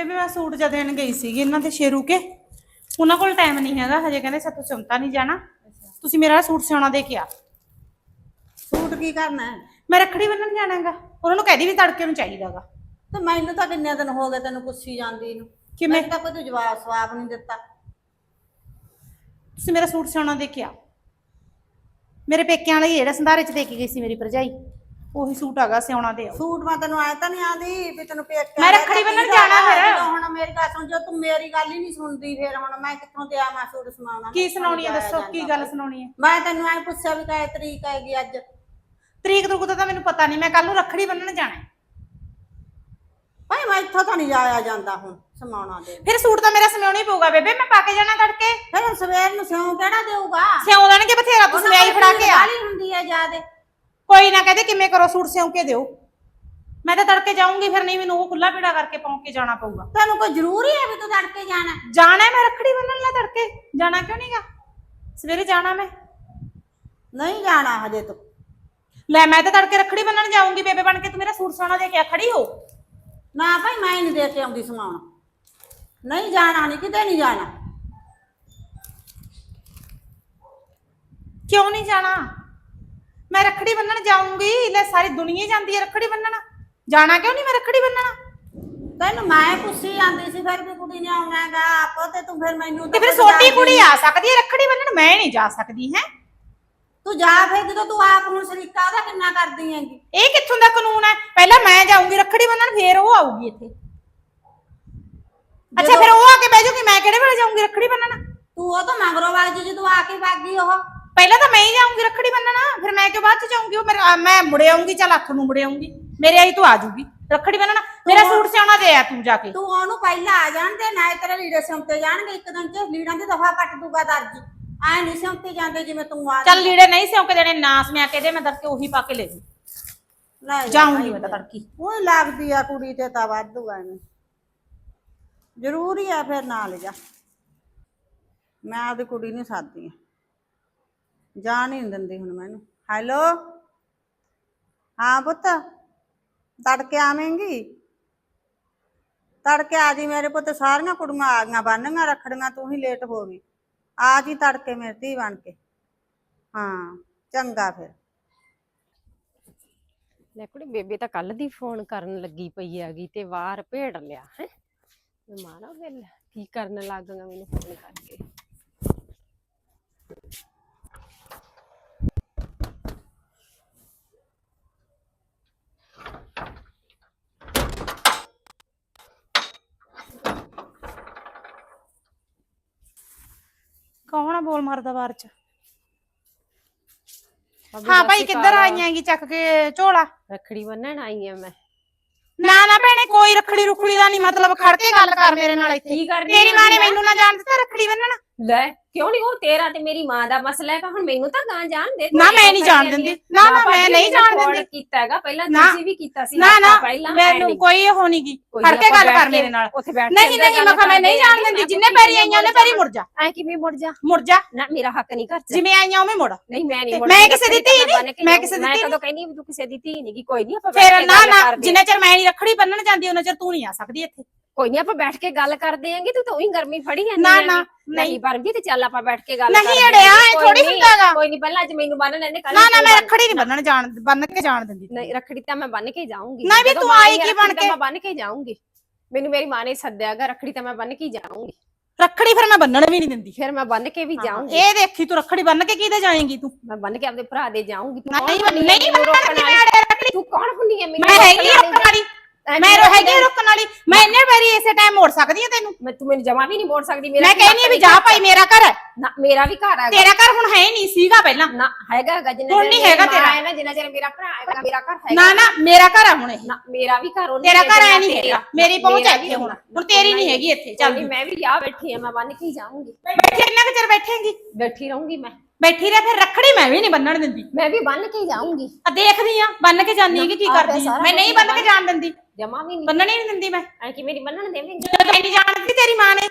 ਬੇਬੇ ਮੈਂ ਸੂਟ ਜਦ ਦੇਣ ਗਈ ਸੀਗੀ ਇਹਨਾਂ ਦੇ ਸ਼ੇਰੂ ਕੇ ਉਹਨਾਂ ਕੋਲ ਟਾਈਮ ਨਹੀਂ ਹੈਗਾ ਹਜੇ ਕਹਿੰਦੇ ਸਾਤੋਂ ਚਮਤਾ ਨਹੀਂ ਜਾਣਾ। ਤੁਸੀਂ ਮੇਰਾ ਸੂਟ ਸਿਉਣਾ ਦੇ ਕੇ ਆ ਸੂਟ ਕੀ ਕਰਨਾ ਹੈ? ਮੈਂ ਰੱਖੜੀ ਬੰਨਣ ਜਾਣਾ ਹੈਗਾ ਉਹਨਾਂ ਨੂੰ ਕਹਿਦੀ ਵੀ ਤੜਕੇ ਨੂੰ ਚਾਹੀਦਾਗਾ ਤੇ ਮੈਨੂੰ ਤਾਂ ਕਿੰਨੇ ਦਿਨ ਹੋ ਗਏ ਤੈਨੂੰ ਪੁੱਛੀ ਜਾਂਦੀ ਨੂੰ। ਕਿਵੇਂ? ਮੈਨੂੰ ਤਾਂ ਕੋਈ ਤੂੰ ਜਵਾਬ ਸਵਾਬ ਨਹੀਂ ਦਿੱਤਾ। ਤੁਸੀਂ ਮੇਰਾ ਸੂਟ ਸਿਉਣਾ ਦੇ ਕੇ ਆ ਮੇਰੇ ਪੇਕਿਆਂ ਲਈ ਜਿਹੜਾ ਸੰਧਾਰੇ ਚ ਦੇ ਕੇ ਗਈ ਸੀ ਮੇਰੀ ਭਰਜਾਈ। ਉਹੀ ਸੂਟ ਹੈਗਾ ਸਿਉਣਾ ਦੇ। ਆਓ ਸੂਟ ਮੈਂ ਤੈਨੂੰ ਆਇਆ ਤਾਂ ਨਹੀਂ ਆਂਦੀ ਵੀ ਤੈਨੂੰ ਪੇਕ ਮੈਂ ਰੱਖੜੀ ਬੰਨ੍ਹਣ ਜਾਣਾ ਫਿਰ। ਹੁਣ ਮੇਰੀ ਗੱਲ ਸੁਣ ਜੋ ਤੂੰ ਮੇਰੀ ਗੱਲ ਹੀ ਨਹੀਂ ਸੁਣਦੀ ਫਿਰ ਹੁਣ ਮੈਂ ਕਿੱਥੋਂ ਤੇ ਆ ਮੈਂ ਸੂਟ ਸਮਾਉਣਾ? ਕੀ ਸੁਣਾਉਣੀ ਹੈ ਦੱਸੋ ਕੀ ਗੱਲ ਸੁਣਾਉਣੀ ਹੈ ਮੈਂ ਤੈਨੂੰ ਐ ਪੁੱਛਿਆ ਵੀ ਕਾਇ ਤਰੀਕ ਹੈਗੀ ਅੱਜ? ਤਰੀਕ ਤਰੀਕ ਦਾ ਤਾਂ ਮੈਨੂੰ ਪਤਾ ਨਹੀਂ ਮੈਂ ਕੱਲ ਨੂੰ ਰੱਖੜੀ ਬੰਨਣ ਜਾਣਾ ਹੈ। ਭਾਈ ਮੈਂ ਇੱਥੋਂ ਤਾਂ ਨਹੀਂ ਜਾਇਆ ਜਾਂਦਾ ਹੁਣ ਸਮਾਉਣਾ ਦੇ ਫਿਰ ਸੂਟ ਤਾਂ ਮੇਰਾ ਸਿਉਣਾ ਹੀ ਪਊਗਾ ਬੇਬੇ ਮੈਂ ਪਾ ਕੇ ਜਾਣਾ ਤੜਕੇ। ਫਿਰ ਹੁਣ ਸਵੇਰ ਨੂੰ ਸਿਉਂ ਕਿਹੜਾ ਦੇਊਗਾ? ਸਿਉਂ ਦੇਣਗੇ ਬਥੇਰਾ ਤੂੰ ਸਵਾਈ ਫੜਾ ਕੇ ਆ। ਕਾਲੀ ਹੁੰਦੀ ਹੈ ਜਿਆਦੇ। ਕੋਈ ਨਾ ਕਹਦੇ ਕਿਵੇਂ ਕਰੋ ਸੂਟ ਸਿਉਂ ਕੇ ਦਿਓ। ਮੈਂ ਤਾਂ ਤੜਕੇ ਜਾਊਂਗੀ ਫਿਰ ਨਹੀਂ ਮੈਨੂੰ ਉਹ ਖੁੱਲਾ ਪੀੜਾ ਕਰਕੇ ਪਾਉਂ ਕੇ ਜਾਣਾ ਪਊਗਾ। ਤੈਨੂੰ ਕੋਈ ਜ਼ਰੂਰੀ ਹੈ ਵੀ ਤੂੰ ਤੜਕੇ ਜਾਣਾ? ਜਾਣਾ ਹੈ ਮੈਂ ਰੱਖੜੀ ਬੰਨਣ ਲਾ ਤੜਕੇ। ਜਾਣਾ ਕਿਉਂ ਨਹੀਂਗਾ ਸਵੇਰੇ ਜਾਣਾ ਮੈਂ। ਨਹੀਂ ਜਾਣਾ ਹਜੇ ਤੂੰ। ਲੈ ਮੈਂ ਤਾਂ ਤੜਕੇ ਰੱਖੜੀ ਬੰਨਣ ਜਾਊਂਗੀ ਬੇਬੇ ਬਣ ਕੇ ਤੂੰ ਮੇਰਾ ਸੂਟ ਸੋਨਾ ਦੇ ਕੇ ਆ, ਖੜੀ ਹੋ। ਨਾ ਭਾਈ ਮੈਂ ਨਹੀਂ ਦੇ ਕੇ ਆਉਂਦੀ ਸਮਾਉਣਾ ਨਹੀਂ ਜਾਣਾ ਨਹੀਂ ਕਿਤੇ ਨਹੀਂ ਜਾਣਾ। ਕਿਉਂ ਨਹੀਂ ਜਾਣਾ? ਮੈਂ ਰੱਖੜੀ ਬੰਨਣ ਜਾਊਂਗੀ ਲੈ ਸਾਰੀ ਦੁਨੀਆ ਹੀ ਜਾਂਦੀ ਹੈ ਰੱਖੜੀ ਬੰਨਣ। ਜਾਣਾ ਕਿਉਂ ਨਹੀਂ ਮੈਂ ਰੱਖੜੀ ਬੰਨਣ? ਤੈਨੂੰ ਮੈਂ ਪੁੱਛੀ ਜਾਂਦੀ ਸੀ ਫਿਰ ਵੀ ਕੁੜੀ ਨੇ ਆਉਣਾ ਹੈਗਾ ਆਪੋ ਤੇ ਤੂੰ ਫਿਰ ਮੈਨੂੰ ਤੇ ਤਾਂ ਫਿਰ ਛੋਟੀ ਕੁੜੀ। ਆ ਸਕਦੀ ਹੈ ਰੱਖੜੀ ਬੰਨਣ? ਮੈਂ ਨਹੀਂ ਜਾ ਸਕਦੀ ਹੈ? ਤੂੰ ਜਾ ਫਿਰ ਜਦੋਂ ਤੂੰ ਆਪ ਹੁਣ ਸ਼ਰੀਕਾ ਉਹਦਾ ਕਿੰਨਾ ਕਰਦੀ ਹੈਗੀ? ਇਹ ਕਿੱਥੋਂ ਦਾ ਕਾਨੂੰਨ ਹੈ? ਪਹਿਲਾਂ ਮੈਂ ਜਾਊਂਗੀ ਰੱਖੜੀ ਬੰਨਣ ਫੇਰ ਉਹ ਆਊਗੀ ਇੱਥੇ। ਅੱਛਾ ਫਿਰ ਉਹ ਆ ਕੇ ਬਹਿ ਜਾਊਗੀ ਮੈਂ ਕਿਹੜੇ ਵੇਲੇ ਜਾਊਂਗੀ ਰੱਖੜੀ ਬੰਨਣ? ਤੂੰ ਉਹ ਤਾਂ ਮੰਗਰੋ ਜੀ ਜਦੋਂ ਆ ਕੇ ਵਗ ਗਈ ਉਹ। ਪਹਿਲਾਂ ਤਾਂ ਮੈਂ ਹੀ ਜਾਊਂਗੀ ਰੱਖੜੀ ਬੰਨਣ ਫਿਰ ਮੈਂ ਕਿਉਂ ਬਾਅਦ ਚ ਜਾਊਂਗੀ? ਉਹ ਮੇਰਾ ਮੈਂ ਮੁੜੇ ਆਊਂਗੀ ਚੱਲ ਅੱਖ ਨੂੰ ਮੁੜੇ ਆਊਂਗੀ? ਮੇਰੇ ਆਈ ਤੂੰ ਆ ਜਾਊਗੀ। ਰੱਖੜੀ ਬੰਨਣ ਮੇਰਾ ਸੂਟ ਸਿਉਣਾ ਦੇ ਆ ਤੂੰ ਜਾ ਕੇ। ਤੂੰ ਉਹਨੂੰ ਪਹਿਲਾਂ ਆ ਜਾਣ ਦੇ ਨਾ ਤੇਰੇ ਲੀੜੇ ਸਿਉਂਤੇ ਜਾਣਗੇ ਇੱਕ ਦਿਨ ਚ ਲੀੜਾਂ ਦੀ ਦਫਾ ਪੱਟ ਦੂਗਾ ਦਰਜੀ। ਐ ਨਹੀਂ ਸਿਉਂਤੇ ਜਾਂਦੇ ਜਿਵੇਂ ਤੂੰ ਆ ਚੱਲ ਲੀੜੇ ਨਹੀਂ ਸਿਉਂ ਕੇ ਦੇਣੇ ਨਾ ਸਮਿਆ ਕੇ ਦੇ ਮੈਂ ਦਰ ਕੇ ਉਹੀ ਪਾ ਕੇ ਲੈ ਜੂ। ਲੈ ਜਾਊਂਗੀ ਮੈਂ ਤਾਂ ਤੜਕੀ। ਉਹ ਲੱਗਦੀ ਆ ਕੁੜੀ ਤੇ ਤਾਂ ਵਾਧੂ ਐਵੇਂ ਜ਼ਰੂਰੀ ਆ ਫਿਰ ਨਾਲ ਜਾ। ਮੈਂ ਆਪਦੀ ਕੁੜੀ ਨੂੰ ਸਾਦੀ ਆ। ਜਾਣ ਹੀ ਨਹੀਂ ਦਿੰਦੀ ਹੁਣ ਮੈਨੂੰ। ਹੈਲੋ ਹਾਂ ਪੁੱਤ, ਤੜਕੇ ਆਵੇਂਗੀ? ਤੜਕੇ ਆ ਜੀ ਮੇਰੇ ਪੁੱਤ, ਸਾਰੀਆਂ ਕੁੜੀਆਂ ਆ ਗਈਆਂ ਬੰਨੀਆਂ ਰੱਖੜੀਆਂ, ਤੂੰ ਹੀ ਲੇਟ ਹੋ ਗਈ। ਆ ਜੀ ਤੜਕੇ ਮੇਰੀ ਧੀ ਬਣ ਕੇ। ਹਾਂ, ਚੰਗਾ ਫਿਰ। ਲੈ ਕੁੜੀ, ਬੇਬੇ ਤਾਂ ਕੱਲ ਦੀ ਫੋਨ ਕਰਨ ਲੱਗੀ ਪਈ ਹੈਗੀ ਤੇ ਵਾਰ ਭੇੜ ਲਿਆ, ਹੈ? ਮੈਂ ਮਾਰਾ ਬਿੱਲ ਕੀ ਕਰਨ ਲੱਗ ਗਾ ਮੈਨੂੰ ਫੋਨ ਕਰਕੇ? ਕੌਣ ਆ ਬੋਲ ਮਾਰਦਾ ਬਾਹਰ ਚ? ਹਾਂ ਭਾਈ ਕਿੱਧਰ ਅਕਾਲ। ਆਈਆਂ ਗੀ ਚੱਕ ਕੇ ਝੋਲਾ? ਰੱਖੜੀ ਬੰਨਣ ਆਈ ਆ ਮੈਂ। ਨਾ ਨਾ ਭੈਣੇ ਕੋਈ ਰੱਖੜੀ ਰੁਖੜੀ ਦਾ ਨਹੀਂ ਮਤਲਬ ਖੜ ਕੇ ਗੱਲ ਕਰ ਮੇਰੇ ਨਾਲ ਇੱਥੇ। ਕੀ ਤੇਰੀ ਮਾਂ ਨੇ? ਮੈਨੂੰ ਨਾ ਜਾਣ ਦਿੱਤਾ ਰੱਖੜੀ ਬੰਨਣ। ਲੈ ਕਿਉਂ ਨਹੀਂ ਉਹ ਤੇਰਾ ਤੇ ਮੇਰੀ ਮਾਂ ਦਾ ਮਸਲਾ ਹੈਗਾ। ਹੁਣ ਮੈਨੂੰ ਤਾਂ ਗਾਂ ਜਾਣ ਦੇ ਨਾ, ਮੈਂ ਨਹੀਂ ਜਾਣ ਦਿੰਦੀ। ਨਾ, ਨਾ, ਮੈਂ ਨਹੀਂ ਜਾਣ ਦਿੰਦੀ। ਕੀਤਾ ਹੈਗਾ। ਪਹਿਲਾਂ ਤੁਸੀਂ ਵੀ ਕੀਤਾ ਸੀ ਨਾ ਨਾ ਮੈਨੂੰ ਕੋਈ ਉਹ ਨਹੀਂ ਗੀ ਕੋਈ ਖੜ ਕੇ ਗੱਲ ਕਰ ਮੇਰੇ ਨਾਲ। ਉੱਥੇ ਬੈਠ ਨਹੀਂ ਨਹੀਂ ਮੈਂ ਮੈਂ ਨਹੀਂ ਜਾਣ ਦਿੰਦੀ। ਜਿੰਨੇ ਪੈਰੀ ਆਈਆਂ ਨੇ ਪੈਰੀ ਮੁੜ ਜਾ। ਐ ਕਿਵੇਂ ਮੁੜ ਜਾ? ਮੁੜ ਜਾ। ਨਾ ਮੇਰਾ ਹੱਕ ਨਹੀਂ ਘਰ ਚ। ਜਿਵੇਂ ਆਈਆਂ ਉਵੇਂ ਮੁੜ। ਨਹੀਂ ਮੈਂ ਨਹੀਂ ਤੇ ਮੁੜਦੀ, ਮੈਂ ਕਿਸੇ ਦੀ ਧੀ ਨਹੀਂ, ਮੈਂ। ਕਿਸੇ ਦੀ ਮੈਂ ਧੀ ਕਦੋਂ ਕਹਿੰਦੀ ਵੀ ਤੂੰ ਕਿਸੇ ਦੀ ਧੀ ਨਹੀਂ ਗੀ। ਕੋਈ ਨਹੀਂ ਆਪਾਂ ਫਿਰ ਨਾ ਨਾ ਜਿੰਨੇ ਚਿਰ ਮੈਂ ਨਹੀਂ ਰੱਖੜੀ ਬੰਨਣ ਜਾਂਦੀ ਉਹਨਾਂ ਚਿਰ ਤੂੰ ਨਹੀਂ ਆ ਸਕਦੀ ਇੱਥੇ। ਕੋਈ ਨਹੀਂ ਆਪਾਂ ਬੈਠ ਕੇ ਗੱਲ ਕਰਦੇ ਆਂਗੇ ਤੂੰ ਤਾਂ ਉਹੀ ਗਰਮੀ ਫੜੀ ਜਾਂਦੀ ਨਾ। ਨਾ, ਨਹੀਂ ਪਰਮਜੀਤ ਚੱਲ ਆਪਾਂ ਬੈਠ ਕੇ ਗੱਲ ਨਹੀਂ ਅੜਿਆ। ਇਹ ਕੋਈ ਥੋੜ੍ਹੀ ਨੀ, ਹੁੰਦਾ ਗਾ। ਕੋਈ ਨਹੀਂ ਪਹਿਲਾਂ ਅੱਜ ਮੈਨੂੰ ਬੰਨ ਲੈਂਦੇ ਕੱਲ ਨਾ ਨਾ ਮੈਂ ਰੱਖੜੀ ਨਹੀਂ ਬੰਨਣ ਜਾਣ ਬੰਨ ਕੇ ਜਾਣ ਦਿੰਦੀ ਨਹੀਂ ਰੱਖੜੀ ਤਾਂ ਮੈਂ ਬੰਨ ਕੇ ਜਾਊਂਗੀ ਨਹੀਂ ਵੀ ਜਦੋਂ ਤੂੰ ਮਾਂ ਆਈ ਆ ਕੀ ਰੱਖੜੀ ਬਣ ਤਾਂ ਕੇ? ਮੈਂ ਬੰਨ ਕੇ ਜਾਊਂਗੀ ਮੈਨੂੰ ਮੇਰੀ ਮਾਂ ਨੇ ਸੱਦਿਆਗਾ ਰੱਖੜੀ ਤਾਂ ਮੈਂ ਬੰਨ ਕੇ ਹੀ ਜਾਊਂਗੀ ਰੱਖੜੀ ਫਿਰ ਮੈਂ ਬੰਨਣ ਵੀ ਨਹੀਂ ਦਿੰਦੀ ਫਿਰ ਮੈਂ ਬੰਨ ਕੇ ਵੀ ਜਾਊਂਗੀ ਇਹ ਦੇਖੀ ਤੂੰ ਰੱਖੜੀ ਬੰਨ ਕੇ ਕਿਹਦੇ ਜਾਏਂਗੀ ਤੂੰ ਮੈਂ ਬੰਨ ਕੇ ਆਪਣੇ ਭਰਾ ਦੇ ਜਾਊਂਗੀ ਤੂੰ ਨਹੀਂ ਹੈ ਨਹੀਂ ਮੈਨੂੰ ਬੰਨਣ ਰੋਕਣ ਦੀ ਵਾਲੀ? ਮੈਂ ਰੱਖੜੀ ਤੂੰ ਕੌਣ ਹੁੰਦੀ ਹੈ ਮੈਨੂੰ ਮੈਂ ਹੈਗੀ ਰੋਕਣ ਰੁਕਣ ਵਾਲੀ ਵਾਲੀ? ਮੈਂ ਰੋ ਹੈਗੀ ਰੁਕਣ ਵਾਲੀ? ਮੈਂ ਇੰਨੇ ਵਾਰੀ ਇਸੇ ਟਾਈਮ ਮੋੜ ਸਕਦੀ ਆ ਤੈਨੂੰ। ਮੈਂ ਤੂੰ ਮੈਨੂੰ ਜਮਾ ਵੀ ਨਹੀਂ ਮੋੜ ਸਕਦੀ ਮੇਰਾ ਮੈਂ ਕੀ ਕਹਿੰਦੀ ਆ ਵੀ ਜਾ ਭਾਈ ਮੇਰਾ ਘਰ। ਹੈ ਨਾ ਮੇਰਾ ਵੀ ਘਰ ਹੈਗਾ। ਤੇਰਾ ਘਰ ਹੁਣ ਹੈ ਨਹੀਂ ਸੀਗਾ ਪਹਿਲਾਂ। ਨਾ ਹੈਗਾ ਹੈਗਾ ਜਿੰਨਾ ਹੁਣ ਨਹੀਂ ਮੇਰੀ ਹੈਗਾ ਮਾਂ ਤੇਰਾ। ਹੈ ਨਾ ਜਿੰਨਾ ਚਿਰ ਮੇਰਾ ਭਰਾ ਹੈਗਾ ਮੇਰਾ ਘਰ ਹੈਗਾ। ਨਾ ਨਾ ਮੇਰਾ ਘਰ ਹੈ ਹੁਣ ਇਹ। ਨਾ ਮੇਰਾ ਵੀ ਘਰ ਉਹਨੇ ਤੇਰਾ ਘਰ ਐ ਨਹੀਂ। ਹੈਗਾ। ਮੇਰੀ ਪਹੁੰਚ ਹੈ ਇੱਥੇ ਹੁਣ। ਹੋਣਾ। ਤੇਰੀ ਨਹੀਂ ਹੈਗੀ ਇੱਥੇ। ਚੱਲ। ਮੈਂ ਵੀ ਆ ਬੈਠੀ ਆ ਮੈਂ ਬੰਨ ਕੇ ਹੀ ਜਾਊਂਗੀ। ਬੈਠੀ ਇੰਨਾ ਕੁ ਚਿਰ ਬੈਠੇਂਗੀ ਬੈਠੀ ਰਹੂੰਗੀ ਮੈਂ। ਬੈਠੀ ਰਹਿ ਫਿਰ ਰੱਖੜੀ ਮੈਂ ਵੀ ਨਹੀਂ ਬੰਨਣ ਦਿੰਦੀ। ਮੈਂ ਵੀ ਬੰਨ ਕੇ ਹੀ ਜਾਊਂਗੀ। ਆ ਦੇਖਦੀ ਆ ਬੰਨ ਕੇ ਜਾਨੀ ਹੈਗੀ ਕੀ ਆਪੇ ਕਰਦੀ। ਆ ਮੈਂ ਨਹੀਂ ਬੰਨ ਕੇ ਜਾਣ ਦਿੰਦੀ। ਜਮਾ ਵੀ ਨਹੀਂ। ਬੰਨਣ ਨਹੀਂ ਦਿੰਦੀ ਮੈਂ। ਐ ਕਿ ਮੇਰੀ ਬੰਨਣ ਦੇਵੇਂਗੀ ਜਦੋਂ ਨਹੀਂ ਜਾਣ ਦਿੱਤੀ ਤੇਰੀ ਮਾਂ ਨੇ।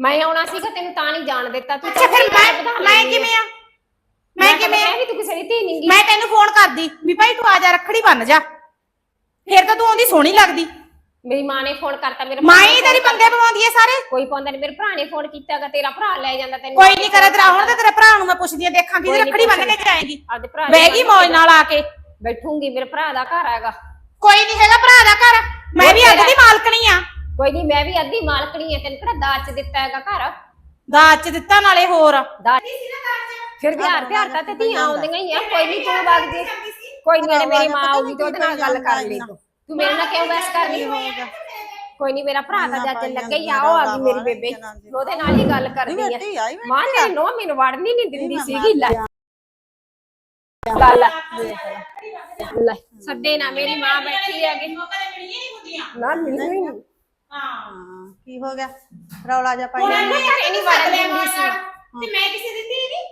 ਮੈਂ ਆਉਣਾ ਸੀਗਾ ਤੈਨੂੰ ਤਾਂ ਨਹੀਂ ਜਾਣ ਦਿੱਤਾ। ਤੂੰ ਅੱਛਾ ਫਿਰ ਮੈਂ ਮੈਂ ਕਿਵੇਂ ਆ? ਮੈਂ ਕਿਵੇਂ ਆ? ਮੈਂ ਵੀ ਤੂੰ ਕਿਸੇ ਦੀ ਧੀ ਨਹੀਂਗੀ ਮੈਂ ਤੈਨੂੰ ਫੋਨ ਕਰਦੀ ਵੀ ਭਾਈ ਤੂੰ ਆ ਜਾ ਰੱਖੜੀ ਬੰਨ ਜਾ। ਫਿਰ ਤਾਂ ਤੂੰ ਆਉਂਦੀ ਸੋਹਣੀ ਲੱਗਦੀ। ਮੇਰੀ ਮਾਂ ਨੇ ਫੋਨ ਕਰਤਾ ਮੇਰੇ ਮਾਂ ਹੀ ਤੇਰੀ ਪੰਗੇ ਪਵਾਉਂਦੀ ਹੈ ਸਾਰੇ। ਕੋਈ ਪਾਉਂਦਾ ਨਹੀਂ ਮੇਰੇ ਭਰਾ ਨੇ ਫੋਨ ਕੀਤਾਗਾ ਤੇਰਾ ਭਰਾ ਲੈ ਜਾਂਦਾ ਤੈਨੂੰ। ਕੋਈ ਨਹੀਂ ਕਰੇ ਤੇਰਾ ਹੁਣ ਤੇ ਤੇਰੇ ਭਰਾ ਨੂੰ ਮੈਂ ਪੁੱਛਦੀ ਆ ਦੇਖਾਂ ਨੀ ਰੱਖੜੀ ਬੰਨ ਕੇ। ਜਾਏਗੀ। ਆਪਦੇ ਭਰਾ ਬਹਿ ਗਈ ਮੌਜ ਨਾਲ ਆ ਕੇ। ਬੈਠੂੰਗੀ ਮੇਰੇ ਭਰਾ ਦਾ ਘਰ ਹੈਗਾ। ਕੋਈ ਨਹੀਂ ਹੈਗਾ ਭਰਾ ਦਾ ਘਰ। ਮੈਂ ਵੀ ਅੱਧ ਦੀ ਮਾਲਕਣੀ ਆ। ਕੋਈ ਨਹੀਂ ਮੈਂ ਵੀ ਅੱਧੀ ਮਾਲਕਣੀ ਆ ਤੈਨੂੰ ਕਿਹੜਾ ਦਾਜ ਚ ਦਿੱਤਾ ਹੈਗਾ ਘਰ? ਦਾਜ ਚ ਦਿੱਤਾ ਨਾਲੇ ਹੋਰ। ਦਾਜ ਫਿਰ ਵਿਹਾਰ ਤਿਹਾਰ ਤਾਂ ਤੇ ਧੀਆਂ ਆਉਂਦੀਆਂ ਹੀ ਆ ਕੋਈ ਨਹੀਂ ਤੂੰ ਵਗ ਜੀ ਕੋਈ ਨਹੀਂ ਮੇਰੀ ਮਾਂ ਆਊਗੀ ਤੇ ਉਹਦੇ ਨਾਲ ਗੱਲ ਕਰ ਲਈ ਤੂੰ ਤੂੰ ਮੇਰੇ ਨਾਲ ਕਿਉਂ ਬਹਿਸ ਕਰ ਰਹੀ ਕੋਈ ਨਹੀਂ ਮੇਰਾ ਭਰਾ ਤਾਂ ਜੱਜ ਲੱਗੇ ਹੀ ਆ ਉਹ ਆ ਗਈ ਮੇਰੀ ਬੇਬੇ। ਉਹਦੇ ਨਾਲ ਹੀ ਗੱਲ ਕਰਦੀ ਆ। ਮਾਂ ਤੇਰੀ ਨੋ ਮੈਨੂੰ ਵੜਨੀ ਨਹੀਂ ਦਿੰਦੀ ਸੀਗੀ ਲੈ। ਗੱਲ ਲੈ। ਸੱਦੇ ਨਾ ਮੇਰੀ ਮਾਂ ਬੈਠੀ ਹੈਗੀ। ਨਾ ਮਿਲੀ ਹੀ ਨਹੀਂ? ਹਾਂ ਕੀ ਹੋ ਗਿਆ? ਰੌਲਾ ਜਾ ਪਾਈ ਹੁਣ ਜਾਂਦੀ। ਇਹਨੂੰ ਘਰੇ ਨੀ ਵੜਨ ਦਿੰਦੀ ਸੀ। ਤੇ ਮੈਂ ਕਿਸੇ ਦਿੱਤੀ ਨਹੀਂ?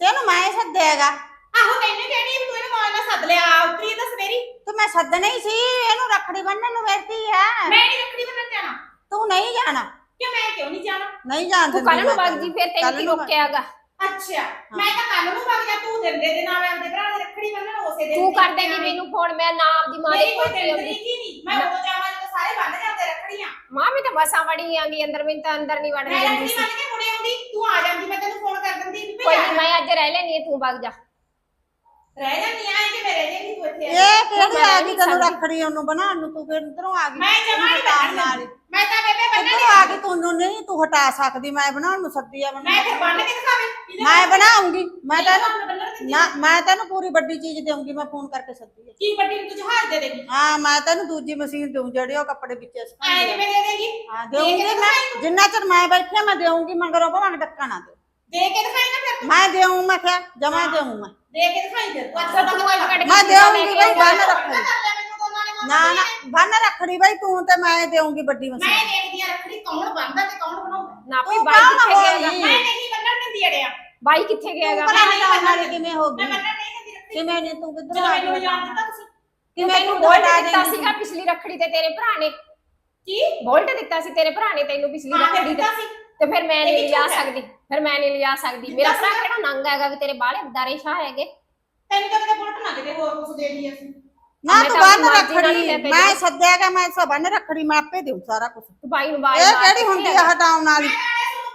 ਤੈਨੂੰ ਮੈਂ ਸੱਦਿਆਗਾ ਆਹੋ ਕਹਿਣੀ ਵੀ ਤੂੰ ਇਹਨੂੰ ਮੌਜ ਨਾਲ ਸੱਦ ਲਿਆ। ਉਤਰੀ ਤਾਂ ਸਵੇਰੀ ਤੂੰ ਮੈਂ ਸੱਦਣਾ ਹੀ ਸੀ ਇਹਨੂੰ ਰੱਖੜੀ ਬੰਨਣ ਨੂੰ ਬੈਠੀ ਹੈ ਮੈਂ ਨਹੀਂ ਰੱਖੜੀ ਬੰਨਣ ਜਾਣਾ। ਤੂੰ ਨਹੀਂ ਜਾਣਾ। ਕਿ ਮੈਂ ਕਿਉਂ ਨਹੀਂ ਜਾਣਾ? ਨਹੀਂ ਜਾਣ ਤੂੰ ਕੱਲ ਨੂੰ ਮੈਂ ਵਗ ਜੀ ਫਿਰ ਤੈਨੂੰ ਕੀ ਰੋਕਿਆਗਾ ਅੱਛਾ ਮੈਂ ਤਾਂ ਕੱਲ ਨੂੰ ਵਗ ਜਾ ਤੂੰ ਦਿੰਦੇ ਦੇ ਨਾਲ ਆਪਦੇ ਭਰਾ ਦੇ ਰੱਖੜੀ ਬੰਨਣ ਉਸੇ ਦਿਨ ਤੂੰ ਦੀ ਕਰ ਦੇਗੀ ਮੈਨੂੰ ਫੋਨ ਮੈਂ ਨਾ ਆਪਦੀ ਮਾਂ ਦੇ ਕੋਈ ਕੋਲ ਆਉਂਦੀ ਤਰੀਕ ਹੀ ਨਹੀਂ ਮੈਂ ਉਹ ਜਾਵਾਂ ਜਦੋਂ ਸਾਰੇ ਬੰਨ ਜਾਂਦੇ ਰੱਖੜੀਆਂ। ਮਾਂ ਵੀ ਤਾਂ ਬਸਾਂ ਵੜੀ ਆਂਗੀ ਅੰਦਰ ਮੈਨੂੰ ਤਾਂ ਅੰਦਰ ਨਹੀਂ ਵੜਨ ਮੈਂ ਦਿੰਦੀ ਰੱਖੜੀ ਸੀ। ਬੰਨ ਕੇ ਮੁੜੇ ਆਉਂਦੀ ਤੂੰ ਆ ਜਾਂਦੀ ਮੈਂ ਤੈਨੂੰ ਫੋਨ ਕਰ ਦਿੰਦੀ ਵੀ ਕੋਈ ਮੈਂ ਅੱਜ ਰਹਿ ਲੈਣੀ ਤੂੰ ਵਗ ਜਾ। ਰਹਿ ਜਾਂਦੀ ਆ ਕਿ ਮੈਂ ਰਹਿ ਜਾਂਦੀ ਤੂੰ ਇੱਥੇ ਇਹ ਮੈਂ ਆ ਗਈ ਤੈਨੂੰ। ਰੱਖੜੀ ਉਹਨੂੰ ਬਣਾਉਣ ਨੂੰ ਤੂੰ ਕਿੱਧਰੋਂ ਆ ਗਈ ਮੈਂ ਜਮਾ ਨਹੀਂ। ਦਿੰਦੀ। ਮੈਂ ਤਾਂ ਬੇਬੇ ਬੰਨਣ ਕਿੱਧਰੋਂ ਆ ਗਈ ਤੂੰ ਨਹੀਂ ਤੂੰ ਹਟਾ ਸਕਦੀ ਮੈਂ ਬਣਾਉਣ ਨੂੰ ਸੱਦੀ ਆ ਮੈਂ ਫਿਰ ਬੰਨ ਕੇ ਦਿਖਾਵੇ। ਮੈਂ ਬਣਾਉਂਗੀ ਮੈਂ ਦਿੰਦੀ ਨਾ ਮੈਂ ਤੈਨੂੰ ਪੂਰੀ ਵੱਡੀ ਚੀਜ਼ ਦੇਵਾਂਗੀ ਮੈਂ ਫੋਨ ਕਰਕੇ ਸੱਦੀ ਆ। ਕੀ ਵੱਡੀ ਨੂੰ ਤੂੰ ਜਹਾਜ਼ ਦੇ ਦੇਗੀ? ਹਾਂ ਮੈਂ ਤੈਨੂੰ ਦੂਜੀ ਮਸ਼ੀਨ ਦੇਉਂ ਜਿਹੜੀ ਉਹ ਕੱਪੜੇ ਵਿੱਚ ਐ ਸਿਖਾਉਂਦੀ ਆ। ਕਿਵੇਂ ਦੇ ਦੇਗੀ? ਹਾਂ ਦੇਉਂਗੀ ਮੈਂ ਜਿੰਨਾ ਚਿਰ ਮੈਂ ਬੈਠੀ ਆ ਮੈਂ ਦੇਉਂਗੀ ਮਗਰੋਂ ਭਾਵੇਂ ਡੱਕਾ ਨਾ ਦੇ। ਦੇ ਕੇ ਦਿਖਾਈ ਨਾ ਫਿਰ ਤੂੰ। ਮੈਂ ਦੇਉਂ ਮੈਂ ਕਿਹਾ ਜਮਾ ਦੇਉਂ ਮੈਂ। ਦੇ ਕੇ ਦਿਖਾਈ ਫਿਰ ਤੂੰ ਅੱਛਾ ਤੂੰ ਅੱਜ ਕੱਢ ਮੈਂ ਦੇਉਂਗੀ ਬਈ ਬੰਨ ਮੈਨੂੰ ਦੋਨਾਂ ਨੇ ਨਾ ਬੰਨ ਰੱਖੜੀ ਬਈ ਤੂੰ ਤੇ ਮੈਂ ਦੇਉਂਗੀ ਵੱਡੀ ਮੈਂ ਮਸ਼ੀਨ ਦੇਖਦੀ ਆ ਰੱਖੜੀ ਕੌਣ ਬੰਨਦਾ ਤੇ ਕੌਣ ਬਣਾਉਂਦਾ? ਨਾ ਵੀ ਬਾਈ ਕਿੱਥੇ ਹੋਈ? ਗਿਆਗਾ? ਮੈਂ ਨਹੀਂ ਬੰਨਣ ਦਿੰਦੀ ਅੜਿਆ। ਬਾਈ ਕਿੱਥੇ ਗਿਆਗਾ? ਭਲਾ ਹਟਾਉਣ ਵਾਲੀ ਕਿਵੇਂ ਹੋ ਮੈਂ ਗਈ ਬੰਨਣ ਨਹੀਂ ਦਿੰਦੀ ਰੱਖੜੀ ਕਿਵੇਂ ਨਹੀਂ ਤੂੰ ਕਿੱਧਰੋਂ ਆ ਮੈਨੂੰ ਗਈ? ਜਾਣ ਦਿੱਤਾ ਤੁਸੀਂ। ਕਿਵੇਂ ਤੈਨੂੰ ਤੂੰ ਬੋਲਟ ਦਿੱਤਾ? ਸੀਗਾ ਪਿਛਲੀ ਰੱਖੜੀ ਤੇ ਤੇਰੇ ਭਰਾ ਨੇ। ਕੀ? ਬੋਲਟ ਦਿੱਤਾ ਸੀ ਤੇਰੇ ਭਰਾ ਨੇ ਤੈਨੂੰ ਪਿਛਲੀ ਰੱਖੜੀ ਤੇ। ਦਿੱਤਾ ਸੀ। ਤੇ ਫਿਰ ਮੈਂ ਨਹੀਂ ਲਿਜਾ? ਸਕਦੀ ਫਿਰ ਮੈਂ ਨਹੀਂ ਲਿਜਾ ਸਕਦੀ। ਮੇਰਾ ਭਰਾ ਕਿਹੜਾ ਨੰਗ ਹੈਗਾ ਵੀ ਤੇਰੇ ਬਾਲੇ ਦਾਰੇ ਸ਼ਾਹ ਹੈਗੇ। ਤੈਨੂੰ ਤਾਂ ਕਿਤੇ ਬੁਲਟ ਨਾ ਕਿਤੇ ਹੋਰ ਕੁਝ ਦੇ ਦੀ ਅਸੀਂ। ਨਾ ਮੈਂ ਤੂੰ ਤਾਂ ਬੰਨ ਆਪਣੀ ਮਰਜ਼ੀ ਨਾਲ ਲੈ ਰੱਖੜੀ ਕੇ ਮੈਂ। ਸੱਦਿਆਗਾ ਮੈਂ ਸਭ ਬੰਨ ਰੱਖੜੀ ਮੈਂ ਆਪੇ ਦੇਉਂ ਸਾਰਾ ਕੁਝ ਤੂੰ ਬਾਈ ਨੂੰ ਬਾਈ ਇਹ ਕਿਹੜੀ ਹੁੰਦੀ ਆ ਹਟਾਉਣ ਵਾਲੀ?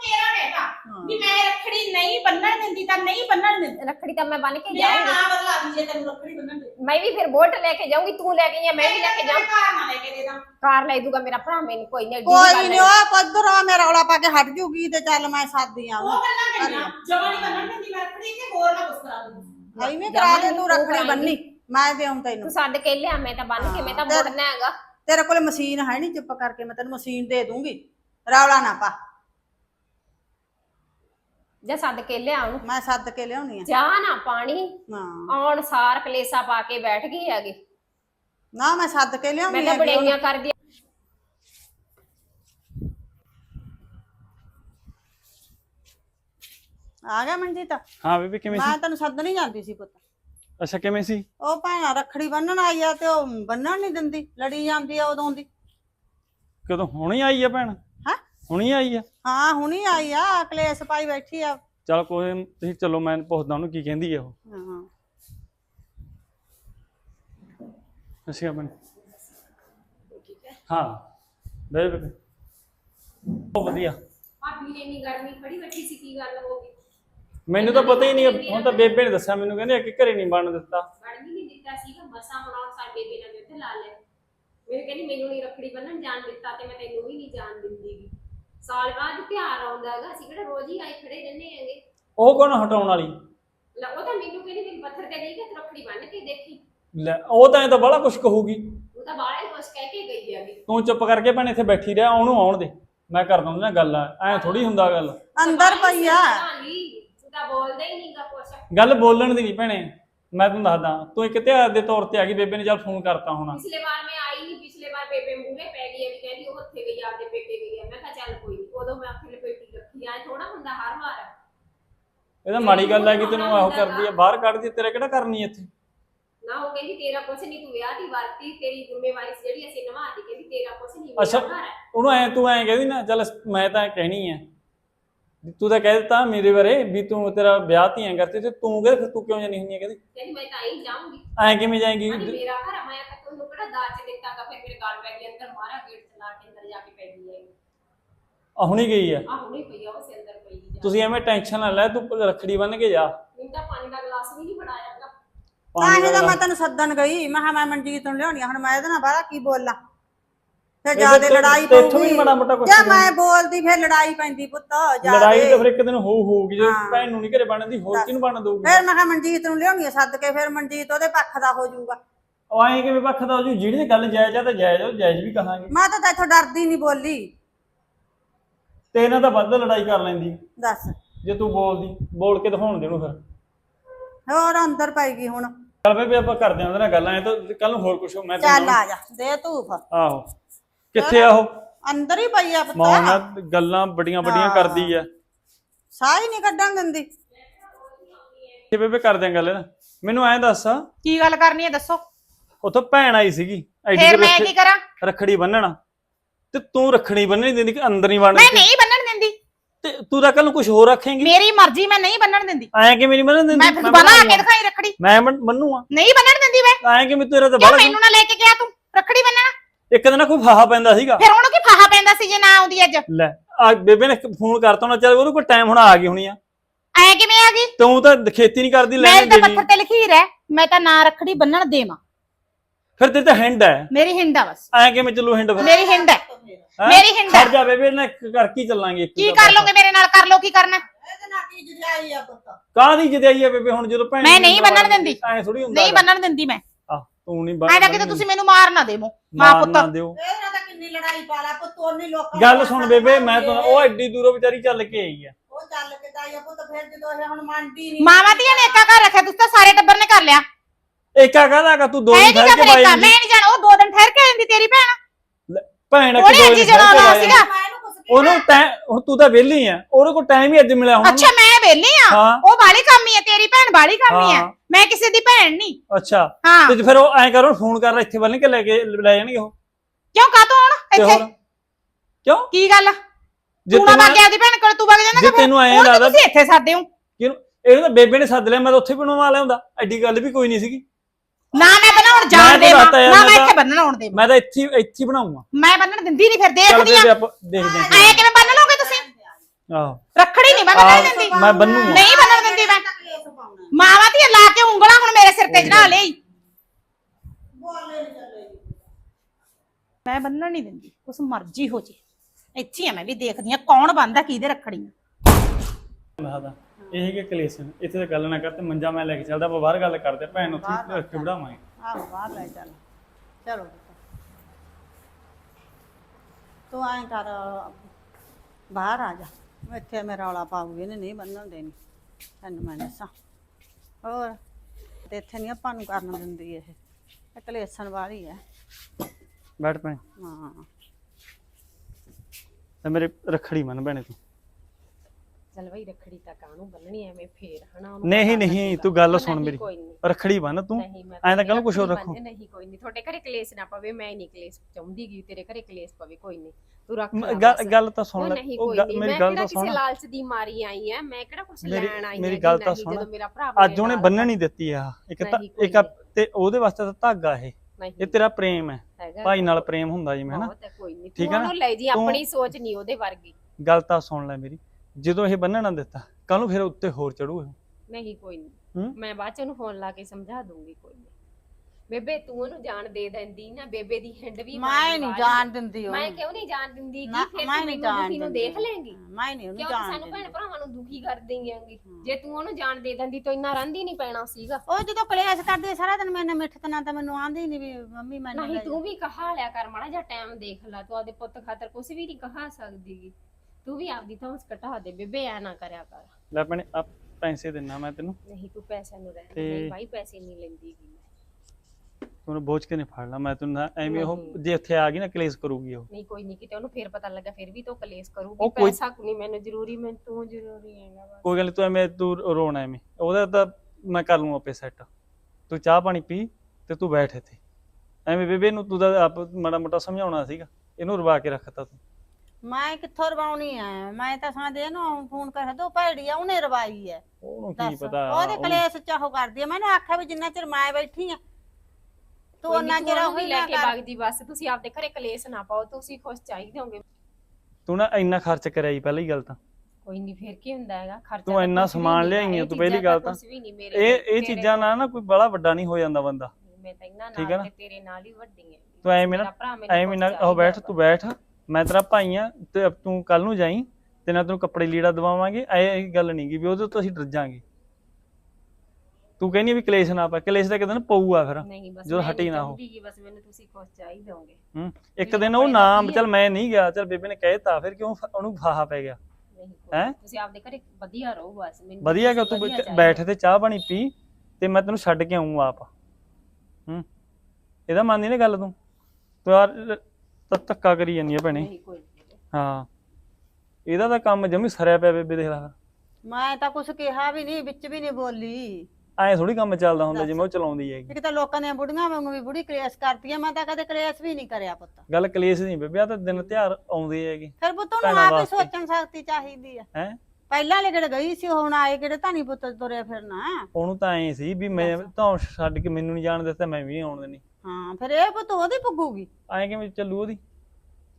ਮੈਂ ਕਿਹਾ ਹੈਗਾ ਵੀ ਮੈਂ ਰੱਖੜੀ ਨਹੀਂ ਬੰਨਣ ਦਿੰਦੀ ਤਾਂ ਨਹੀਂ ਬੰਨਣ ਦਿੰਦੀ। ਰੱਖੜੀ ਤਾਂ ਮੈਂ ਬੰਨ ਕੇ ਮੇਰਾ ਜਾਊਂਗੀ। ਨਾਮ ਬਦਲਾ ਦੀਜੇ ਤੈਨੂੰ ਰੱਖੜੀ ਬੰਨਣ ਦੇ। ਮੈਂ ਵੀ ਫਿਰ ਬੋਲਟ ਲੈ ਕੇ ਜਾਊਂਗੀ ਤੂੰ ਲੈ ਕੇ ਜਾਂ ਮੈਂ ਵੀ ਲੈ ਕੇ ਜਾਊਂ। ਕਾਰ ਨਾ ਲੈ ਕੇ ਦੇ ਦਾਂ। ਕਾਰ ਲੈ ਦੂਗਾ ਮੇਰਾ ਭਰਾ ਮੈਨੂੰ ਕੋਈ ਨਹੀਂ ਕੋਈ ਨਹੀਂ ਉਹ ਪੱਧਰ ਆ ਮੇਰਾ ਰੌਲਾ ਪਾ ਕੇ ਹਟ ਜੂਗੀ ਤੇ ਚੱਲ ਮੈਂ ਸਾਦੀ ਉਹ ਆ ਜਮਾ ਨਹੀਂ ਬੰਨਣ ਦਿੰਦੀ ਮੈਂ ਰੱਖੜੀ ਤੇ ਹੋਰ ਨਾ ਕਰਾ ਦੂੰਗੀ ਐਵੇਂ ਕਰਾ ਦੇ ਤੂੰ ਰੱਖੜੀ ਬੰਨੀ ਮੈਂ ਦੇਉਂ ਤੈਨੂੰ। ਤੂੰ ਸੱਦ ਕੇ ਲਿਆ ਮੈਂ ਤਾਂ ਬੰਨ ਕੇ ਮੈਂ ਤਾਂ ਮੁੜਨਾ ਹੈਗਾ। ਤੇਰੇ ਕੋਲ ਮਸ਼ੀਨ ਹੈ ਨਹੀਂ ਚੁੱਪ ਕਰਕੇ ਮੈਂ ਤੈਨੂੰ ਮਸ਼ੀਨ ਦੇ ਦੂੰਗੀ। ਰੌਲਾ ਨਾ ਪਾ। ਜਾਂ ਸੱਦ ਕੇ ਲਿਆ ਉਹਨੂੰ ਮੈਂ ਸੱਦ ਕੇ ਲਿਆਉਣੀ ਆ। ਚਾਹ ਨਾ ਪਾਣੀ। ਹਾਂ। ਆਉਣ ਸਾਰ ਕਲੇਸਾ ਪਾ ਕੇ ਬੈਠ ਗਈ ਹੈਗੀ। ਨਾ ਮੈਂ ਸੱਦ ਕੇ ਮੈਂ ਲਿਆਉਣੀ ਤਾਂ ਆ। ਬੜਾਈਆਂ ਕਰਦੀ ਆ ਗਿਆ ਮਨਜੀਤ? ਹਾਂ ਬੀਬੀ ਕਿਵੇਂ ਸੀ? ਮੈਂ ਤੈਨੂੰ ਸੱਦ ਨਹੀਂ ਜਾਂਦੀ ਸੀ ਪੁੱਤ। ਅੱਛਾ ਕਿਵੇਂ ਸੀ? ਉਹ ਭੈਣਾ ਰੱਖੜੀ ਬੰਨਣ ਆਈ ਆ ਤੇ ਉਹ ਬੰਨਣ ਨਹੀਂ ਦਿੰਦੀ। ਲੜੀ ਜਾਂਦੀ ਆ ਉਦੋਂ ਦੀ। ਕਦੋਂ ਹੁਣੀ ਆਈ ਆ ਭੈਣ? ਹੁਣੀ ਆਈ ਆ? ਹਾਂ ਹੁਣੀ ਆਈ ਆ ਕਲੇਸ਼ ਪਾਈ ਬੈਠੀ ਆ। ਚਲ ਕੋਈ ਨੀ, ਤੁਸੀਂ ਚਲੋ ਮੈਂ ਪੁੱਛਦਾ ਉਹਨੂੰ ਕੀ ਕਹਿੰਦੀ ਆ ਉਹ। ਹਾਂ। ਅੱਛਾ ਭੈਣ ਹਾਂ ਬੇ ਬੇ ਬਹੁਤ ਵਧੀਆ। ਭਾਬੀ ਨੇ ਇੰਨੀ ਗਰਮੀ ਖੜੀ ਬੈਠੀ ਸੀ ਕੀ ਗੱਲ ਹੋ ਗਈ? ਮੈਨੂੰ ਤਾਂ ਪਤਾ ਹੀ ਨਹੀਂ ਹੁਣ ਤਾਂ ਬੇਬੇ ਨੇ ਦੱਸਿਆ ਮੈਨੂੰ ਕਹਿੰਦੇ ਕਿ ਘਰੇ ਨਹੀਂ ਬਣ ਦਿੱਤਾ। ਗਰਮੀ ਨਹੀਂ ਦਿੱਤਾ ਸੀਗਾ ਮਸਾ ਹੁਣ ਸਾਡੇ ਬਿਨਾਂ ਦੇ ਉੱਤੇ ਲਾ ਲਿਆ। ਮੇਰੇ ਕਹਿੰਦੀ ਮੈਨੂੰ ਨਹੀਂ ਰੱਖੜੀ ਬੰਨਣ ਜਾਣ ਦਿੱਤਾ ਤੇ ਮੈਂ ਤੈਨੂੰ ਵੀ ਨਹੀਂ ਜਾਣ ਦਿੰਦੀਗੀ ਸਾਲ ਬਾਅਦ ਤਿਉਹਾਰ ਆਉਂਦਾ ਹੈਗਾ ਅਸੀਂ ਕਿਹੜਾ ਰੋਜ਼ ਹੀ ਆਏ ਖੜੇ ਰਹਿੰਦੇ ਹੈਗੇ। ਉਹ ਕੌਣ ਹਟਾਉਣ ਵਾਲੀ? ਲੈ ਉਹ ਤਾਂ ਮੈਨੂੰ ਕਹਿੰਦੀ ਮੇਰੀ ਪੱਥਰ ਤੇ ਗਈ ਕਿ ਤੂੰ ਰੱਖੜੀ ਬੰਨ ਕੇ ਦੇਖੀ। ਲੈ ਉਹ ਤਾਂ ਐ ਤਾਂ ਬੜਾ ਕੁਝ ਕਹੂਗੀ। ਉਹ ਤਾਂ ਬਾਹਲਾ ਹੀ ਕੁਛ ਕਹਿ ਕੇ ਗਈ ਹੈਗੀ। ਤੂੰ ਚੁੱਪ ਕਰਕੇ ਭੈਣ ਇੱਥੇ ਬੈਠੀ ਰਹਿ ਉਹਨੂੰ ਆਉਣ ਦੇ। ਮੈਂ ਕਰਦਾ ਉਹਦੇ ਨਾਲ ਗੱਲ ਐ ਥੋੜੀ ਹੁੰਦਾ ਗੱਲ। ਅੰਦਰ ਪਈ ਆ ਬਣਾ ਲਈ, ਤੂੰ ਤਾਂ ਬੋਲਦਾ ਹੀ ਨਹੀਂਗਾ ਕੁਛ। ਗੱਲ ਬੋਲਣ ਦੀ ਨਹੀਂ ਭੈਣੇ ਮੈਂ ਤੁਹਾਨੂੰ ਦੱਸਦਾ ਤੂੰ ਇੱਕ ਤਿਉਹਾਰ ਦੇ ਤੌਰ ਤੇ ਆ ਗਈ ਬੇਬੇ ਨੇ ਚੱਲ ਫੋਨ ਕਰਤਾ ਹੋਣਾ। ਪਿਛਲੇ ਵਾਰ ਮੈਂ ਬੇਬੇ ਮੂਹਰੇ ਪੈ ਗਈ ਹੈ ਵੀ ਕਹਿੰਦੀ ਉਹ ਉੱਥੇ ਗਈ ਆਪਦੇ ਪੇਕੇ ਗਈ ਹੈ। ਮੈਂ ਕਿਹਾ ਚੱਲ ਕੋਈ ਨੀ ਉਦੋਂ ਮੈਂ ਆਖੇ ਲਪੇਟੀ ਰੱਖੀ ਆ। ਥੋੜਾ ਹੁੰਦਾ ਹਰ ਵਾਰ ਇਹਦਾ ਮਾੜੀ ਗੱਲ ਹੈ ਕਿ ਤੈਨੂੰ ਇਹੋ ਕਰਦੀ ਆ ਬਾਹਰ ਕੱਢਦੀ ਤੇਰਾ ਕਿਹੜਾ ਕਰਨੀ ਇੱਥੇ? ਨਾ ਉਹ ਕਹਿੰਦੀ ਤੇਰਾ ਕੁਛ ਨਹੀਂ ਤੂੰ ਵਿਆਹ ਦੀ ਵਰਤੀ ਤੇਰੀ ਜ਼ਿੰਮੇਵਾਰੀ ਸੀ ਜਿਹੜੀ ਅਸੀਂ ਨਿਭਾਤੀ ਕਹਿੰਦੀ ਤੇਰਾ ਕੁਛ ਨਹੀਂ ਅੱਛਾ। ਮੇਰਾ ਹੈ। ਉਹਨੂੰ ਐ ਤੂੰ ਐ ਕਹਿੰਦੀ ਨਾ ਚੱਲ ਮੈਂ ਤਾਂ ਕਹਿਣੀ ਆ ਤੂੰ ਤਾਂ ਕਹਿ ਦਿੱਤਾ ਮੇਰੇ ਬਾਰੇ ਵੀ ਤੂੰ ਤੇਰਾ ਵਿਆਹ ਧੀਆਂ ਕਰਤੀ ਤੇ ਤੂੰ ਕਹਿੰਦੇ ਫਿਰ ਤੂੰ ਕਿਉਂ ਜਾਨੀ ਹੁੰਦੀ ਆ ਕਹਿੰਦੀ? ਕਹਿੰਦੀ ਮੈਂ ਤਾਂ ਹੀ ਜਾਊਂਗੀ। ਐ ਕਿਵੇਂ ਜਾਏਗੀ? ਮੇਰਾ ਘਰ ਆ, ਮੈਂ ਕਿਹਾ ਤੈਨੂੰ ਕਿਹੜਾ ਦਾਜ ਚ ਦਿੱਤਾਗਾ ਫਿਰ ਮੇਰੇ ਗਾਲ ਪੈ ਗਈ ਅੰਦਰ ਮਾਰਾ ਗੇਟ ਚ ਜਾ ਕੇ ਪੈ ਗਈ ਹੈ ਆ ਹੁਣੀ ਗਈ ਹੈ ਆ ਹੁਣੇ ਪਈ ਆ ਉਹ ਸੇ ਅੰਦਰ ਪਈ ਜਾ ਤੁਸੀਂ ਐਵੇਂ ਟੈਨਸ਼ਨ ਨਾ ਲੈ ਤੂੰ ਰੱਖੜੀ ਬੰਨ ਕੇ ਜਾ। ਮੈਨੂੰ ਤਾਂ ਪਾਣੀ ਦਾ ਗਲਾਸ ਵੀ ਨਹੀਂ ਫੜਾਇਆਗਾ ਤਾਂ ਪਾਣੀ ਤਾਂ ਦਾ ਮੈਂ ਤੈਨੂੰ ਸੱਦਣ ਗਈ ਮੈਂ ਕਿਹਾ ਮੈਂ ਮਨਜੀਤ ਨੂੰ ਲਿਆਉਣੀ ਆ, ਹੁਣ ਮੈਂ ਇਹਦੇ ਨਾਲ ਬਾਹਲਾ ਕੀ ਬੋਲਾਂ। ਫਿਰ ਜਿਆਦੇ ਲੜਾਈ ਤੇ ਇੱਥੋਂ ਵੀ ਪਊਗੀ। ਮਾੜਾ ਮੋਟਾ ਕੁਛ ਜੇ। ਮੈਂ ਬੋਲਦੀ ਫਿਰ ਲੜਾਈ ਪੈਂਦੀ ਪੁੱਤ ਜਿਆਦੇ ਲੜਾਈ ਤਾਂ ਫਿਰ ਇੱਕ ਦਿਨ ਹੋ ਹੋਊਗੀ ਜੇ ਹਾਂ। ਭੈਣ ਨੂੰ ਨਹੀਂ ਘਰੇ ਬਣਨ ਦੀ ਹੋਰ ਕਿਹਨੂੰ ਬਣਨ ਦਊਗੀ? ਫਿਰ ਮੈਂ ਕਿਹਾ ਮਨਜੀਤ ਨੂੰ ਲਿਆਉਣੀ ਆ ਸੱਦ ਕੇ ਫਿਰ ਮਨਜੀਤ ਉਹਦੇ ਪੱਖ ਦਾ ਹੋ ਜਾਊਗਾ। ਉਹ ਐਂ ਕਿਵੇਂ ਪੱਖ ਦਾ ਹੋ ਜੂ? ਜਿਹੜੀ ਗੱਲ ਜਾਇਜ਼ ਆ ਤਾਂ ਜਾਇਜ਼ ਉਹ ਜਾਇਜ਼ ਵੀ ਕਹਾਂਗੇ। ਮੈਂ ਤਾਂ ਇੱਥੋਂ ਡਰਦੀ ਨਹੀਂ ਬੋਲੀ। ਤੇ ਇਹਨਾਂ ਦਾ ਵੱਧ ਲੜਾਈ ਕਰ ਲੈਂਦੀ। ਦੱਸ। ਜੇ ਤੂੰ ਬੋਲਦੀ ਬੋਲ ਕੇ ਦਿਖਾਉਣ ਦੇ ਉਹਨੂੰ ਫਿਰ। ਹੋਰ ਅੰਦਰ ਪੈ ਗਈ ਹੁਣ। ਚੱਲ ਬੇਬੇ ਆਪਾਂ ਕਰਦੇ ਆਂ ਉਹਦੇ ਨਾਲ ਗੱਲਾਂ ਇਹ ਤਾਂ ਕੱਲ ਨੂੰ ਹੋਰ ਕੁਝ ਮੈਂ ਚੱਲ ਆ ਜਾ ਦੇ ਧੂਫ। ਆਹੋ। ਕਿੱਥੇ ਆ ਉਹ? ਅੰਦਰ ਹੀ ਪਈ ਆ ਪੁੱਤ। ਮਾਂ ਨਾਲ ਗੱਲਾਂ ਬੜੀਆਂ ਬੜੀਆਂ ਕਰਦੀ ਆ। ਸਾਹ ਹੀ ਨਹੀਂ ਕੱਢਣ ਦਿੰਦੀ। ਤੇ ਬੇਬੇ ਕਰਦੇ ਆਂ ਗੱਲ? ਇਹਦਾ ਮੈਨੂੰ ਐਂ ਦੱਸ। ਕੀ ਗੱਲ ਕਰਨੀ ਹੈ ਦੱਸੋ। ਉਥੋਂ ਭੈਣ ਆਈ ਸੀਗੀ ਐਡੀ ਫੇਰ ਮੈਂ ਕੀ ਕਰਾਂ? ਰੱਖੜੀ ਬੰਨਣਾ। ਤੇ ਤੂੰ ਰੱਖੜੀ ਬੰਨਣੀ ਦਿੰਦੀ ਕਿ ਅੰਦਰ ਨਹੀਂ ਮੈਂ ਬਣਨੀ ਨਹੀਂ ਬੰਨਣ ਦਿੰਦੀ। ਤੇ ਤੂੰ ਤਾਂ ਕੱਲ ਨੂੰ ਕੁਝ ਹੋਰ ਰੱਖੇਂਗੀ ਮੇਰੀ ਮਰਜ਼ੀ ਮੈਂ ਨਹੀਂ ਬੰਨਣ ਦਿੰਦੀ। ਐਂ ਕਿ ਮੇਰੀ ਬੰਨਣ ਦਿੰਦੀ? ਮੈਂ ਫਿਰ ਬਣਾ ਕੇ ਦਿਖਾਈ ਰੱਖੜੀ। ਮੈਂ ਮੰਨੂ ਆ ਨਹੀਂ ਬੰਨਣ ਦਿੰਦੀ ਮੈਂ। ਐਂ ਕਿ ਮੈਂ ਤੇਰਾ ਤਾਂ ਕਿਉਂ ਬੜਾ ਮੈਨੂੰ ਨਾ ਲੈ ਕੇ ਗਿਆ ਤੂੰ? ਰੱਖੜੀ ਬੰਨਣਾ ਇੱਕ ਦਿਨ ਨਾ ਕੋਈ ਫਾਹਾ ਪੈਂਦਾ ਸੀਗਾ। ਫਿਰ ਉਹਨੂੰ ਕੀ ਫਾਹਾ ਪੈਂਦਾ ਸੀ ਜੇ ਨਾ ਆਉਂਦੀ ਅੱਜ? ਲੈ ਆ ਬੇਬੇ ਨੇ ਫੋਨ ਕਰਤਾ ਹੋਣਾ ਚੱਲ ਉਹਦੇ ਕੋਲ ਟਾਈਮ ਹੁਣ ਆ ਗਈ ਹੋਣੀ ਆ। ਐ ਕਿਵੇਂ ਆ ਗਈ? ਤੂੰ ਤਾਂ ਖੇਤੀ ਨਹੀਂ ਕਰਦੀ ਮੈਂ ਲੈਣ ਤਾਂ ਦੇਣੀ। ਪੱਥਰ ਤੇ ਲਖੀਰ ਹੈ ਮੈਂ ਤਾਂ ਨਾ ਰੱਖੜੀ ਬੰਨਣ ਦੇਵਾਂ। ਫਿਰ ਤੇ ਤਾਂ ਹੈਂਡ ਹੈ ਮੇਰੀ ਹਿੰਡ ਆ ਬਸ। ਐਂ ਕਿਵੇਂ ਚੱਲੂ ਹੈਂਡ ਫਿਰ? ਮੇਰੀ ਹਿੰਡ ਹੈ ਹੈਂ? ਮੇਰੀ ਹਿੰਡ ਹੈ ਖੜ ਜਾ ਬੇਬੇ ਨਾ ਕਰ ਕੀ ਚੱਲਾਂਗੇ ਕੀ ਕਰ ਲੋਗੇ ਮੇਰੇ ਨਾਲ? ਕਰ ਲੋ ਕੀ ਕਰਨਾ? ਇਹਦੇ ਨਾਲ ਕੀ ਜਜਾਈ ਆ ਪੁੱਤ? ਕਾਹਦੀ ਜਦਾਈ ਆ ਬੇਬੇ ਹੁਣ ਜਦੋਂ ਭੈਣ ਮੈਂ ਨਹੀਂ ਬੰਨਣ ਦਿੰਦੀ। ਐ ਥੋੜੀ ਹੁੰਦਾ ਨਹੀਂ ਬੰਨਣ ਦਿੰਦੀ ਮੈਂ। ਤੂੰ ਨਹੀਂ ਐ ਤਾਂ ਕਿਤੇ ਤੁਸੀਂ ਮੈਨੂੰ ਮਾਰ ਨਾ ਦੇਵੋ ਮਾਂ ਪੁੱਤ। ਨਾ ਦਿਓ। ਤਾਂ ਕਿੰਨੀ ਲੜਾਈ ਪਾ ਲਾ ਪੁੱਤ ਉਹਨੀ ਲੋਕਾਂ ਗੱਲ ਸੁਣ ਬੇਬੇ ਮੈਂ ਤਾਂ ਉਹ ਐਡੀ ਦੂਰੋਂ ਵਿਚਾਰੀ ਚੱਲ ਕੇ ਆਈ ਆ। ਉਹ ਚੱਲ ਕੇ ਜਾਈ ਆ ਪੁੱਤ ਫਿਰ ਜਦੋਂ ਇਹ ਹੁਣ ਮੰਨਦੀ ਨਹੀਂ ਮਾਵਾਂ ਧੀਆਂ ਨੇ ਏਕਾ ਘਰ ਰੱਖਿਆ ਤੁਸੀਂ ਤਾਂ ਸਾਰੇ ਟੱਬਰ ਨੇ ਕਰ ਲਿਆ। ਏਕਾ ਕਹਦਾਗਾ ਤੂੰ ਦੋ ਦਿਨ ਠਹਿਰ ਤਾਂ ਕੇ ਬਾਈ ਮੈਂ ਨਹੀਂ ਜਾਣਾ ਉਹ ਦੋ ਦਿਨ ਠਹਿਰ ਕੇ ਆਂਦੀ ਤੇਰੀ ਭੈਣ। ਭੈਣ ਉਹਨੇ ਦੋ ਅੱਜ ਹੀ ਦਿਨ ਠਹਿਰ ਜਾਣਾ ਸੀਗਾ। ਮੈਂ ਇਹਨੂੰ ਉਹਨੂੰ ਟਾਈਮ ਹੁਣ ਤੂੰ ਤਾਂ ਵਿਹਲੀ ਆ ਉਹਦੇ ਕੋਲ ਟਾਈਮ ਹੀ ਅੱਜ ਮਿਲਿਆ ਹੁਣ। ਅੱਛਾ ਮੈਂ ਵੇਲੀ ਆ? ਹਾਂ। ਉਹ ਬਾਲੀ ਕੰਮੀ ਹੈ ਤੇਰੀ ਭੈਣ ਬਾਲੀ ਕੰਮੀ ਹਾਂ। ਮੈਂ ਕਿਸੇ ਦੀ ਭੈਣ ਨਹੀਂ ਅੱਛਾ। ਹਾਂ। ਤੇ ਫਿਰ ਉਹ ਐਂ ਕਰੋ ਫੋਨ ਕਰ ਇੱਥੇ ਵੱਲ ਕੇ ਲੈ ਕੇ ਲੈ ਜਾਣਗੇ ਉਹ? ਕਿਉਂ ਕਾਤੋਂ ਤੇ ਇੱਥੇ? ਹੋਰ? ਕਿਉਂ? ਕੀ ਗੱਲ? ਜੇ ਤੂੰ ਨਾ ਤੈਨੂੰ ਵਗ ਗਿਆ ਭੈਣ ਕੋਲ ਤੂੰ ਵਗ ਜਾਂਦਾ ਜੇ ਤੈਨੂੰ ਐਂ ਲੱਗਦਾ ਤੁਸੀਂ ਇੱਥੇ ਸਾਦੇ ਹੋ। ਕਿਉਂ ਇਹਨੂੰ ਤਾਂ ਬੇਬੇ ਨੇ ਸੱਦ ਲਿਆ ਮੈਂ ਤਾਂ ਉੱਥੇ ਬਣਵਾ ਲਿਆਉਂਦਾ। ਐਡੀ ਗੱਲ ਵੀ ਕੋਈ ਨਹੀਂ ਸੀਗੀ। ਨਾ ਮੈਂ ਮੈਂ ਜਾਣ ਯਾਰ, ਨਾ ਮੈਂ ਮੈਂ ਇੱਥੇ ਬੰਨਣ ਆਉਣ ਦੇਵਾਂ। ਮੈਂ ਤਾਂ ਇੱਥੇ ਇੱਥੇ ਬਣਾਉਂਗਾ। ਮੈਂ ਬੰਨਣ ਦਿੰਦੀ ਨਹੀਂ ਫਿਰ ਦੇਖਦੀ ਆ ਦੇਖਦੇ ਹਾਂ। ਐ ਕਿਵੇਂ ਬੰਨ ਲਓਗੇ ਤੁਸੀਂ? ਆਹੋ। ਰੱਖੜੀ ਨਹੀਂ ਬੰਨਣ ਆਹ, ਦਿੰਦੀ। ਮੈਂ ਬੰਨੂਗਾ। ਨਹੀਂ ਬੰਨਣ ਦਿੰਦੀ ਮੈਂ। ਮਾਵਾਂ ਧੀਆਂ ਲਾ ਕੇ ਉਂਗਲਾਂ ਹੁਣ ਮੇਰੇ ਸਿਰ ਤੇ ਚੜਾ ਲਈ। ਮੈਂ ਬੰਨਣ ਨਹੀਂ ਦਿੰਦੀ। ਉਸ ਮਰਜ਼ੀ ਹੋ ਜੇ। ਇੱਥੇ ਆ ਮੈਂ ਵੀ ਦੇਖਦੀ ਆ ਕੌਣ ਬੰਦਾ ਕਿਹਦੇ ਰੱਖੜੀਆਂ। ਮੈਂ ਤਾਂ ਇਹ ਕਿ ਕਲੇਸ਼ਨ ਇੱਥੇ ਤਾਂ ਗੱਲ ਨਾ ਕਰ ਤੇ ਮੰਜਾ ਮੈਂ ਲੈ ਕੇ ਚੱਲਦਾ ਆਪਾਂ ਬਾਹਰ ਗੱਲ ਕਰਦੇ ਭੈਣ ਉੱਥੇ ਰੱਖ ਕੇ ਆਹੋ ਬਾਹਰ ਲੈ ਚੱਲ। ਚਲੋ ਤੂੰ ਐਂ ਕਰ ਬਾਹਰ ਆ ਜਾ। ਇੱਥੇ ਮੈਂ ਰੌਲਾ ਪਾਉਗੀ ਇਹਨੇ ਨਹੀਂ ਬੰਨਣ ਦੇਣੀ। ਤੈਨੂੰ ਮੈਂ ਦੱਸਾਂ। ਹੋਰ ਤੇ ਇੱਥੇ ਨਹੀਂ ਆਪਾਂ ਨੂੰ ਕਰਨ ਦਿੰਦੀ ਇਹ। ਇਹ ਕਲੇਸ਼ਣ ਵਾਲੀ ਹੈ ਬੈਠ ਭੈਣ। ਹਾਂ। ਤੇ ਮੇਰੇ ਰੱਖੜੀ ਮੰਨ ਭੈਣੇ ਤੂੰ। ਚਲ ਬਈ ਰੱਖੜੀ ਤਾਂ ਕਾਹਨੂੰ ਬੰਨਣੀ ਐਵੇਂ ਫੇਰ ਹਨਾ ਉਹਨੂੰ ਨਹੀਂ ਪਤਾ ਨਹੀਂ ਲੱਗੂਗਾ। ਤੂੰ ਗੱਲ ਸੁਣ ਨਹੀਂ, ਮੇਰੀ। ਕੋਈ ਨਹੀਂ। ਰੱਖੜੀ ਬੰਨ ਤੂੰ। ਨਹੀਂ ਮੈਂ ਐਂ ਤਾਂ ਕੱਲ ਕੁਝ ਹੋਰ ਰੱਖੋ। ਬੰਨ੍ਹ- ਨਹੀਂ ਕੋਈ ਨਹੀਂ ਤੁਹਾਡੇ ਘਰੇ ਕਲੇਸ਼ ਨਾ ਪਵੇ ਮੈਂ ਨਹੀਂ ਕਲੇਸ਼ ਚਾਹੁੰਦੀ ਗੀ ਤੇਰੇ ਘਰੇ ਕਲੇਸ਼ ਪਵੇ ਕੋਈ ਨਹੀਂ। ਤੂੰ ਰੱਖ ਮ- ਲਾ ਗੱਲ ਬਸ। ਗੱਲ ਤਾਂ ਉਹ ਸੁਣ ਲੈ ਨਹੀਂ ਉਹ ਕੋਈ ਗੱਲ- ਨਹੀਂ ਮੇਰੀ ਮੈਂ ਗੱਲ ਕਿਹੜਾ ਤਾਂ ਕਿਸੇ ਸੁਣ। ਲਾਲਚ ਦੀ ਮਾਰੀ ਆਈ ਆ ਮੈਂ ਕਿਹੜਾ ਕੁਝ ਮੇਰੀ- ਲੈਣ ਆਈ ਮੇਰੀ ਗੱਲ ਤਾਂ ਸੁਣ। ਜਦੋਂ ਮੇਰਾ ਭਰਾ ਅੱਜ ਉਹਨੇ ਬੰਨਣ ਨਹੀਂ ਦਿੱਤੀ ਆ ਇੱਕ ਤਾਂ ਨਹੀਂ, ਕੋਈ ਇੱਕ ਆ- ਤੇ ਉਹਦੇ ਵਾਸਤੇ ਤਾਂ ਧਾਗਾ ਇਹ। ਇਹ ਤੇਰਾ ਪ੍ਰੇਮ ਹੈ ਭਾਈ ਨਾਲ ਪ੍ਰੇਮ ਹੁੰਦਾ ਜਿਵੇਂ ਹਨਾ। ਹੈ, ਠੀਕ ਹੈ ਨਾ? ਉਹਨੂੰ ਲੈ ਜੀ ਆਪਣੀ ਸੋਚ ਨਹੀਂ ਉਹਦੇ ਵਰਗੀ। ਗੱਲ ਤਾਂ ਸੁਣ ਲੈ ਮੇਰੀ। ਜਦੋਂ ਇਹ ਬੰਨਣ ਨਾ ਦਿੱਤਾ ਕੱਲ ਨੂੰ ਫਿਰ ਉੱਤੇ ਹੋਰ ਚੜੂ ਨਹੀਂ ਕੋਈ ਨਹੀਂ। ਹੂੰ? ਮੈਂ ਬਾਅਦ ਚ ਉਹਨੂੰ ਫੋਨ ਲਾ ਕੇ ਸਮਝਾ ਦੂੰਗੀ ਕੋਈ ਨਹੀਂ। ਬੇਬੇ ਤੂੰ ਉਹਨੂੰ ਜਾਣ ਦੇ ਦਿੰਦੀ ਨਾ ਬੇਬੇ ਦੀ ਹਿੰਡ ਵੀ ਮੈਂ ਨਹੀਂ। ਜਾਣ ਦਿੰਦੀ ਮੈਂ ਉਹਨੂੰ। ਕਿਉਂ ਨਹੀਂ ਜਾਣ ਦਿੰਦੀ? ਨਾ, ਕੀ ਫਿਰ ਮੈਂ ਤੂੰ ਨਹੀਂ ਮੈਨੂੰ ਜਾਣ ਦੁਖੀ ਨੂੰ ਦਿੰਦੀ। ਦੇਖ ਲੇਂਗੀ ਮੈਂ ਨਹੀਂ ਉਹਨੂੰ ਕਿਉਂ ਜਾਣ ਸਾਨੂੰ ਭੈਣ ਦਿੰਦੀ। ਭਰਾਵਾਂ ਨੂੰ ਦੁਖੀ ਕਰ ਦੇਂਗੀ ਜੇ ਤੂੰ ਉਹਨੂੰ ਜਾਣ ਦੇ ਦਿੰਦੀ ਤਾਂ ਇੰਨਾ ਰੰਦੀ ਨਹੀਂ ਪੈਣਾ ਸੀਗਾ। ਉਹ ਜਦੋਂ ਕਲੇਸ਼ ਕਰਦੀ ਆ, ਸਾਰਾ ਦਿਨ ਮੈਨੇ ਮਿੱਠ ਨਾ ਤਾਂ ਮੈਨੂੰ ਆਂਦੀ ਨਹੀਂ ਵੀ ਮੰਮੀ ਮੈਨੂੰ ਨਹੀਂ ਲੈ ਤੂੰ ਵੀ ਕਹਾ ਲਿਆ ਕਰ ਮਾੜਾ ਜਿਹਾ ਟਾਈਮ ਦੇਖ ਲੈ। ਤੂੰ ਆਪਦੇ ਪੁੱਤ ਖਾਤਰ ਕੁਝ ਵੀ ਨਹੀਂ ਕਹਾ ਸਕਦੀਗੀ ਤੂੰ ਵੀ ਆਪਦੀ ਥਾਂ ਘਟਾ ਦੇ ਬੇਬੇ ਐ ਨਾ ਕਰਿਆ ਕਰ। ਲੈ ਭੈਣੇ ਆ ਪੈਸੇ ਦਿੰਨਾ ਮੈਂ ਤੈਨੂੰ। ਨਹੀਂ ਤੂੰ ਪੈਸਿਆਂ ਨੂੰ ਰਹਿ ਤੇ- ਨਹੀਂ ਭਾਈ ਪੈਸੇ ਨਹੀਂ ਲੈਂਦੀ ਗੀ ਮੈਂ। ਤੂੰ ਬੋਝ ਕੇ ਨਹੀਂ ਫੜ ਲਾ ਮੈਂ ਤੈਨੂੰ ਨਾ ਐਵੇਂ ਉਹ ਜੇ ਇੱਥੇ ਆ ਗਈ ਨਾ ਕਲੇਸ਼ ਕਰੂਗੀ ਉਹ। ਨਹੀਂ ਕੋਈ ਨਹੀਂ ਕਿਤੇ ਉਹਨੂੰ ਫੇਰ ਪਤਾ ਲੱਗਾ ਫਿਰ ਵੀ ਤੂੰ ਕਲੇਸ਼ ਕਰੂਗੀ। ਪੈਸਾ ਨਹੀਂ ਮੈਨੂੰ ਜ਼ਰੂਰੀ ਮੈਂ ਤੂੰ ਜ਼ਰੂਰੀ ਹੈਗਾ ਬਸ। ਕੋਈ ਗੱਲ ਤੂੰ ਐਵੇਂ ਤੂੰ ਰੋਣਾ ਐਵੇਂ। ਉਹਦਾ ਤਾਂ ਮੈਂ ਕਰ ਲੂੰ ਆਪੇ ਸੈੱਟ ਤੂੰ ਚਾਹ ਪਾਣੀ ਪੀ ਤੇ ਤੂੰ ਬੈਠ ਇੱਥੇ। ਐਵੇਂ ਬੇਬੇ ਨੂੰ ਤੂੰ ਤਾਂ ਆਪ ਮਾੜਾ ਮੋਟਾ ਸਮਝਾਉਣਾ ਸੀਗਾ। ਇਹਨੂੰ ਰਵਾ ਕੇ ਰੱਖਤਾ ਤੂੰ। ਮੈਂ ਕਿੱਥੋਂ ਰਵਾਉਣੀ ਆ? ਮੈਂ ਤਾਂ ਸਾਂ ਦੇ ਨੂੰ ਫੋਨ ਕਰ ਦੋ ਭੈੜੀ ਆ ਉਹਨੇ ਰਵਾਈ ਐ ਉਹਨੂੰ ਕੀ ਦੱਸ ਪਤਾ ਉਹਦੇ ਉਹਨੂੰ- ਕਲੇਸ਼ ਚਾਹੋ ਕਰਦੀ ਆ। ਮੈਨੂੰ ਆਖਿਆ ਵੀ ਜਿੰਨਾ ਚਿਰ ਮੈਂ ਬੈਠੀ ਆ ਤੂੰ ਉਹਨਾਂ ਨੀ, ਚਿਰ ਉਹਨੂੰ ਵੀ ਉਹੀ ਲੈ ਨਾ ਕੇ ਕਰ। ਵਗ ਜੀ ਬਸ ਤੁਸੀਂ ਆਪਦੇ ਘਰੇ ਕਲੇਸ਼ ਨਾ ਪਾਓ ਤੁਸੀਂ ਖੁਸ਼ ਚਾਹੀਦੇ ਹੋਗੇ ਤੂੰ ਨਾ ਇੰਨਾ ਖਰਚ ਕਰਿਆ ਹੀ ਪਹਿਲੀ ਗੱਲ ਤਾਂ। ਕੋਈ ਨਹੀਂ ਫੇਰ ਕੀ ਹੁੰਦਾ ਹੈਗਾ ਖਰਚਾ ਤੂੰ ਤਾਂ ਇੰਨਾ ਕੁਛ ਵੀ ਸਮਾਨ ਨੀ ਲਿਆਈ ਗਾ, ਆ ਇਹ ਤੂੰ ਪਹਿਲੀ ਚੀਜ਼ਾਂ ਗੱਲ ਤਾਂ। ਕੁਛ ਵੀ ਨੀ ਮੇਰੇ ਇਹ ਇਹ ਤੇਰੇ ਚੀਜ਼ਾਂ ਨਾਲ ਨਾ ਕੋਈ ਬੜਾ ਵੱਡਾ ਨਹੀਂ ਹੋ ਜਾਂਦਾ ਬੰਦਾ। ਮੈਂ ਤਾਂ ਠੀਕ ਹੈ ਨਾਲ ਨਾ? ਤੇ ਤੇਰੇ ਨਾਲ ਹੀ ਵੱਡੀ ਤੂੰ ਐਵੇਂ ਨਾ ਮੇਰਾ ਭਰਾ ਮੈਨੂੰ ਐਵੇਂ ਨਾ ਕੁਛ ਉਹ ਬੈਠ ਚਾਹੀਦਾ ਤੂੰ ਬੈਠ। ਮੈਂ ਤੇਰਾ ਭਾਈ ਆ ਤੇ ਤੂੰ ਕੱਲ ਨੂੰ ਜਾਈ ਤੇ ਨਾ ਤੈਨੂੰ ਕੱਪੜੇ ਲੀੜਾ ਦਵਾਵਾਂਗੇ। ਐ ਇਹ ਗੱਲ ਨਹੀਂ ਗੀ ਵੀ ਉਹਦੇ ਤੋਂ ਅਸੀਂ ਡਰ ਜਾਾਂਗੇ। ਤੂੰ ਕਹਿੰਦੀ ਵੀ ਕਲੇਸ਼ ਨਾ ਪਾ ਕਲੇਸ਼ ਤਾਂ ਕਿਤੇ ਨਾ ਪਊਆ ਫਿਰ। ਜਦੋਂ ਹਟੀ ਨੀ ਨਾ ਬਸ ਮੈਨੂੰ ਤੁਸੀਂ ਹੂੰ ਇੱਕ ਦਿਨ ਉਹ ਵਧੀਆ। ਚੱਲ ਮੈਂ ਨਹੀਂ ਗਿਆ ਚੱਲ ਬੇਬੇ ਨੇ ਕਹਿਤਾ ਫਿਰ ਕਿਉਂ ਉਹਨੂੰ ਫਾਹਾ ਪੈ ਗਿਆ? ਹੈਂ? ਨੀ, ਤੁਸੀਂ ਆਪਦੇ ਘਰੇ ਵਧੀਆ ਰਹੋ ਬਸ ਮੈਨੂੰ ਵਧੀਆ ਕਿ ਤੁਸੀਂ ਤੂੰ। ਬੈਠ ਤੇ ਚਾਹ ਪਾਣੀ ਪੀ ਤੇ ਮੈਂ ਤੈਨੂੰ ਛੱਡ ਕੇ ਆਉਂ ਆਪ। ਹੂੰ ਇਹਦਾ ਮੰਨਦੀ ਨਾ ਗੱਲ ਤੂੰ। ਤੂੰ ਯਾਰ ਤ- ਧੱਕਾ ਕਰੀ ਜਾਂਦੀ ਆ ਭੈਣੇ। ਨਹੀਂ ਕੋਈ ਨੀ। ਹਾਂ। ਇਹਦਾ ਤਾਂ ਕੰਮ ਜਮੀ ਸਰਿਆ ਪਿਆ ਬੇਬੇ ਦੇਖ ਲੈ ਮੈਂ ਤਾਂ ਕੁਛ ਕਿਹਾ ਵੀ ਨਹੀਂ ਵਿੱਚ ਵੀ ਨਹੀਂ ਬੋਲੀ। ਐਂ ਥੋੜੀ ਕੰਮ ਚੱਲਦਾ ਹੁੰਦਾ ਜਿਵੇਂ ਉਹ ਚਲਾਉਂਦੀ ਹੈਗੀ। ਇੱਕ ਤਾਂ ਲੋਕਾਂ ਦੀਆਂ ਬੁੜੀਆਂ ਵਾਂਗੂ ਵੀ ਬੁੜੀ ਕਲੇਸ਼ ਕਰਦੀ ਆ ਮੈਂ ਤਾਂ ਕਦੇ ਕਲੇਸ਼ ਵੀ ਨਹੀਂ ਕਰਿਆ ਪੁੱਤ। ਗੱਲ ਕਲੇਸ਼ ਨਹੀਂ ਬੇਬੇ ਆ ਤਾਂ ਦਿਨ ਤਿਉਹਾਰ ਆਉਂਦੇ ਹੈਗੇ। ਫਿਰ ਪੁੱਤ ਨੂੰ ਭੈਣਾਂ ਆਪੇ ਵਾਸਤੇ। ਸੋਚਣ ਸ਼ਕਤੀ ਚਾਹੀਦੀ ਆ। ਹੈ? ਪਹਿਲਾਂ ਲਿਗੜ ਗਈ ਸੀ ਹੁਣ ਆਏ ਕਿਹੜੇ ਧਾਨੀ ਪੁੱਤ ਤੁਰਿਆ ਫਿਰਨਾ। ਉਹਨੂੰ ਤਾਂ ਐਂ ਸੀ ਵੀ ਮੈਂ ਤਾਂ ਛੱਡ ਕੇ ਮੈਨੂੰ ਨਹੀਂ ਜਾਣ ਦਿੱਤਾ ਮੈਂ ਵੀ ਨਹੀਂ ਆਉਣ ਦੇਣੀ ਹਾਂ ਫਿਰ ਇਹ ਪੁੱਤ ਉਹਦੀ ਪੁੱਗੂਗੀ। ਐਂ ਕਿਵੇਂ ਚੱਲੂ ਉਹਦੀ?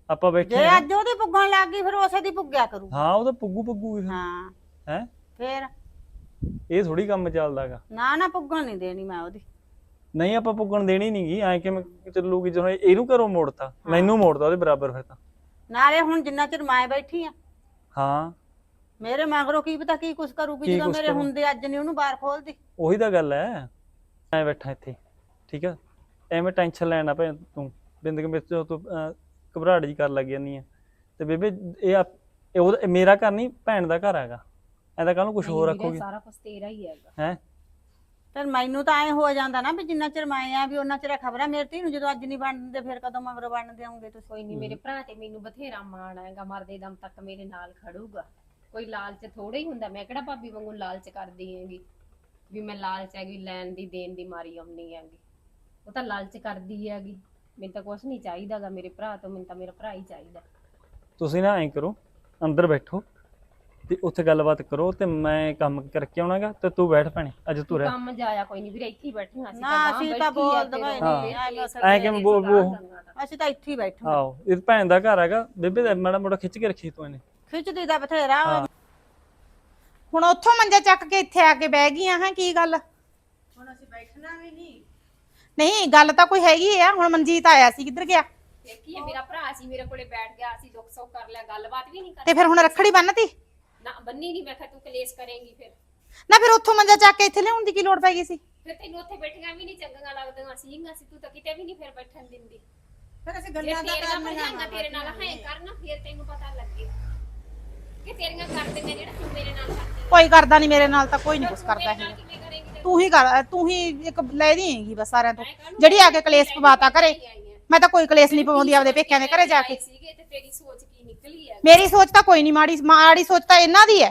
ਆਪਾਂ ਬੈਠੇ ਜੇ ਆ ਅੱਜ ਉਹਦੀ ਪੁੱਗਣ ਲੱਗ ਗਈ ਫਿਰ ਉਸੇ ਦੀ ਪੁੱਗਿਆ ਕਰੂ। ਹਾਂ ਉਹ ਤਾਂ ਪੁੱਗੂ ਪੁੱਗੂ ਹਾਂ। ਹੈ? ਫਿਰ? ਇਹ ਥੋੜੀ ਕੰਮ ਚੱਲਦਾਗਾ। ਨਾ ਨਾ ਪੁੱਗਣ ਨਹੀਂ ਦੇਣੀ ਮੈਂ ਉਹਦੀ। ਨਹੀਂ ਆਪਾਂ ਪੁੱਗਣ ਦੇਣੀ ਨਹੀਂਗੀ ਐਂ ਕਿਵੇਂ ਚੱਲੂਗੀ ਜਦੋਂ ਇਹਨੂੰ ਘਰੋਂ ਮੋੜਤਾ ਮੈਨੂੰ ਮੋੜਤਾ ਉਹਦੇ ਬਰਾਬਰ ਫਿਰ ਤਾਂ। ਨਾਲੇ ਹੁਣ ਜਿੰਨਾ ਚਿਰ ਮੈਂ ਬੈਠੀ ਆ ਹਾਂ। ਮੇਰੇ ਮਗਰੋਂ ਕੀ ਪਤਾ ਕੀ ਕੁਛ ਕਰੂਗੀ ਜਦੋਂ ਕੁਛ ਮੇਰੇ ਕਰੂ? ਹੁੰਦੇ ਅੱਜ ਨਹੀਂ ਉਹਨੂੰ ਬਾਹਰ ਖੋਲਦੀ। ਉਹੀ ਤਾਂ ਗੱਲ ਐ। ਮੈਂ ਬੈਠਾ ਇੱਥੇ ਠੀਕ ਆ? ਐਵੇਂ ਟੈਨਸ਼ਨ ਲੈਣ ਪੈ ਤੂੰ। ਬਿੰਦਕ ਵਿੱਚ ਤੂੰ ਅਹ, ਘਬਰਾਹਟ ਜੀ ਕਰ ਲੱਗ ਜਾਂਦੀ ਆ। ਤੇ ਬੇਬੇ ਇਹ ਆ- ਇਹ ਉਹਦਾ ਇਹ ਮੇਰਾ ਘਰ ਨਹੀਂ ਭੈਣ ਦਾ ਘਰ ਹੈਗਾ। ਐਂ ਤਾਂ ਕੱਲ ਨੂੰ ਕੁਝ ਹੋਰ ਰੱਖੋਗੇ? ਸਾਰਾ ਕੁਝ ਤੇਰਾ ਹੀ ਹੈਗਾ। ਹੈ? ਫਿਰ ਮੈਨੂੰ ਤਾਂ ਐ ਹੋ ਜਾਂਦਾ ਨਾ ਵੀ ਜਿੰਨਾ ਚਿਰ ਮੈਂ ਆ ਵੀ ਉਹਨਾਂ ਚਿਰ ਖਬਰਾਂ ਮੇਰੀ ਧੀ ਨੂੰ ਜਦੋਂ ਅੱਜ ਨਹੀਂ ਬਣਦੇ ਫਿਰ ਕਦੋਂ ਮਗਰੋਂ ਬਣ ਦੇਵੋਗੇ ਤੁਸੀਂ ਕੋਈ ਨਹੀਂ ਮੇਰੇ ਭਰਾ ਤੇ ਮੈਨੂੰ ਬਥੇਰਾ ਮਾਣ ਆਏਗਾ ਮਰਦੇ ਦਮ ਤੱਕ ਮੇਰੇ ਨਾਲ ਖੜੂਗਾ। ਕੋਈ ਲਾਲਚ ਥੋੜਾ ਹੀ ਹੁੰਦਾ। ਮੈਂ ਕਿਹੜਾ ਭਾਬੀ ਵਾਂਗੂ ਲਾਲਚ ਕਰਦੀ ਹੈਗੀ? ਵੀ ਮੈਂ ਲਾਲਚ ਹੈਗੀ ਲੈਣ ਦੀ ਦੇਣ ਦੀ ਮਾਰੀ ਆਉਣੀ ਹੈਗੀ। ਉਹ ਤਾਂ ਲਾਲਚ ਕਰਦੀ ਹੈਗੀ। ਮੈਨੂੰ ਤਾਂ ਕੁਝ ਨਹੀਂ ਚਾਹੀਦਾਗਾ ਮੇਰੇ ਭਰਾ ਤੋਂ ਮੈਨੂੰ ਤਾਂ ਮੇਰਾ ਭਰਾ ਹੀ ਚਾਹੀਦਾ। ਤੁਸੀਂ ਨਾ ਐਂ ਕਰੋ ਅੰਦਰ ਬੈਠੋ ਤੇ ਉੱਥੇ ਗੱਲਬਾਤ ਕਰੋ ਤੇ ਮੈਂ ਕੰਮ ਕਰਕੇ ਆਉਣਾਗਾ ਤੇ ਤੂੰ ਬੈਠ ਭੈਣੇ ਅੱਜ ਤੂੰ ਰਹਿ। ਕੰਮ ਜਾਇਆ ਕੋਈ ਨਹੀਂ ਵੀਰੇ ਇੱਥੇ ਹੀ ਬੈਠੀਆਂ ਅਸੀਂ ਨਾ, ਬਾਹਰ ਅਸੀਂ ਤਾਂ ਬੈਠੀ ਬੋਲ ਦਵਾਈ ਨਹੀਂ, ਐਂ ਕਿਵੇਂ ਬੋ- ਬੋ- ਅਸੀਂ ਤਾਂ ਇੱਥੇ ਹੀ ਬੈਠੇ ਹਾਂ। ਆਓ ਇਹ ਭੈਣ ਦਾ ਘਰ ਹੈਗਾ। ਬੇਬੇ ਦਾ ਮਾੜਾ ਮੋਟਾ ਖਿੱਚ ਕੇ ਰੱਖੀ ਤੂੰ ਇਹਨੇ। ਖਿੱਚਦੀ ਦਾ ਬਥੇਰਾ। ਹਾਂ। ਹੁਣ ਉੱਥੋਂ ਮੰਜਾ ਚੱਕ ਕੇ ਇੱਥੇ ਆ ਕੇ ਬਹਿ ਗਈਆਂ ਹਾਂ ਕੀ ਗੱਲ? ਹੁਣ ਅਸੀਂ ਬੈਠਣਾ ਵੀ ਨਹੀਂ। ਨਹੀਂ ਗੱਲ ਤਾਂ ਕੋਈ ਹੈਗੀ ਆ। ਹੁਣ ਮਨਜੀਤ ਆਇਆ ਸੀ ਕਿੱਧਰ ਗਿਆ? ਦੇਖੀ ਮੇਰਾ ਭਰਾ ਸੀ ਮੇਰੇ ਕੋਲੇ ਬੈਠ ਗਿਆ ਅਸੀਂ ਦੁੱਖ ਸੁੱਖ ਕਰ ਲਿਆ ਗੱਲਬਾਤ ਵੀ ਨਹੀਂ ਕਰ ਤੇ ਫਿਰ ਹੁਣ ਰੱਖੜੀ ਬੰਨਤੀ? ਨਾ ਬੰਨੀ ਨਹੀਂ ਮੈਂ ਕਿਹਾ ਤੂੰ ਕਲੇਸ਼ ਕਰੇਂਗੀ ਫਿਰ। ਨਾ ਫਿਰ ਉੱਥੋਂ ਮੰਜਾ ਚੱਕ ਕੇ ਇੱਥੇ ਲਿਆਉਣ ਦੀ ਕੀ ਲੋੜ ਪੈ ਗਈ ਸੀ? ਫਿਰ ਤੈਨੂੰ ਉੱਥੇ ਬੈਠੀਆਂ ਵੀ ਨਹੀਂ ਚੰਗੀਆਂ ਲੱਗਦੀਆਂ ਸੀਗੀਆਂ ਸੀ ਤੂੰ ਤਾਂ ਕਿਤੇ ਵੀ ਨਹੀਂ ਫਿਰ ਬੈਠਣ ਦਿੰਦੀ। ਫਿਰ ਅਸੀਂ ਗੱਲਾਂ ਦਾ ਭਰਜਾਈਆਂ ਤੇਰੇ ਨਾਲ ਹੈ ਕਰਨ ਫਿਰ ਤੈਨੂੰ ਪਤਾ ਲੱਗੇ। ਕਿ ਤੇਰੀਆਂ ਕਰਦੀਆਂ ਜਿਹੜਾ ਤੂੰ ਮੇਰੇ ਨਾਲ ਕਰਦੀ। ਕੋਈ ਕਰਦਾ ਨਹੀਂ ਮੇਰੇ ਨਾਲ ਤਾਂ ਕੋਈ ਨਹੀਂ ਕੁਛ ਕਰਦਾ ਹੈਗਾ। ਤੂੰ ਹੀ ਕਰ ਤੂੰ ਹੀ ਇੱਕ ਲੈ ਦੀ ਹੈਗੀ ਬਸ ਸਾਰਿਆਂ ਤੋਂ। ਜਿਹੜੀ ਆ ਕੇ ਕਲੇਸ਼ ਪਵਾਤਾ ਐ। ਮੈਂ ਤਾਂ ਕੋਈ ਕਲੇਸ਼ ਨਹੀਂ ਪਵਾਉਂਦੀ ਆਪਦੇ ਪੇਕਿਆਂ ਦੇ ਘਰੇ ਜਾ ਕੇ। ਆਏ ਸੀਗੇ ਤੇ ਤੇਰੀ ਸੋਚ ਕੀ ਨਿਕਲੀ ਹੈ ਮੇਰੀ ਸੋਚ ਤਾਂ ਕੋਈ ਨਹੀਂ ਮਾੜੀ ਮਾੜੀ ਸੋਚ ਤਾਂ ਇਹਨਾਂ ਦੀ ਹੈ।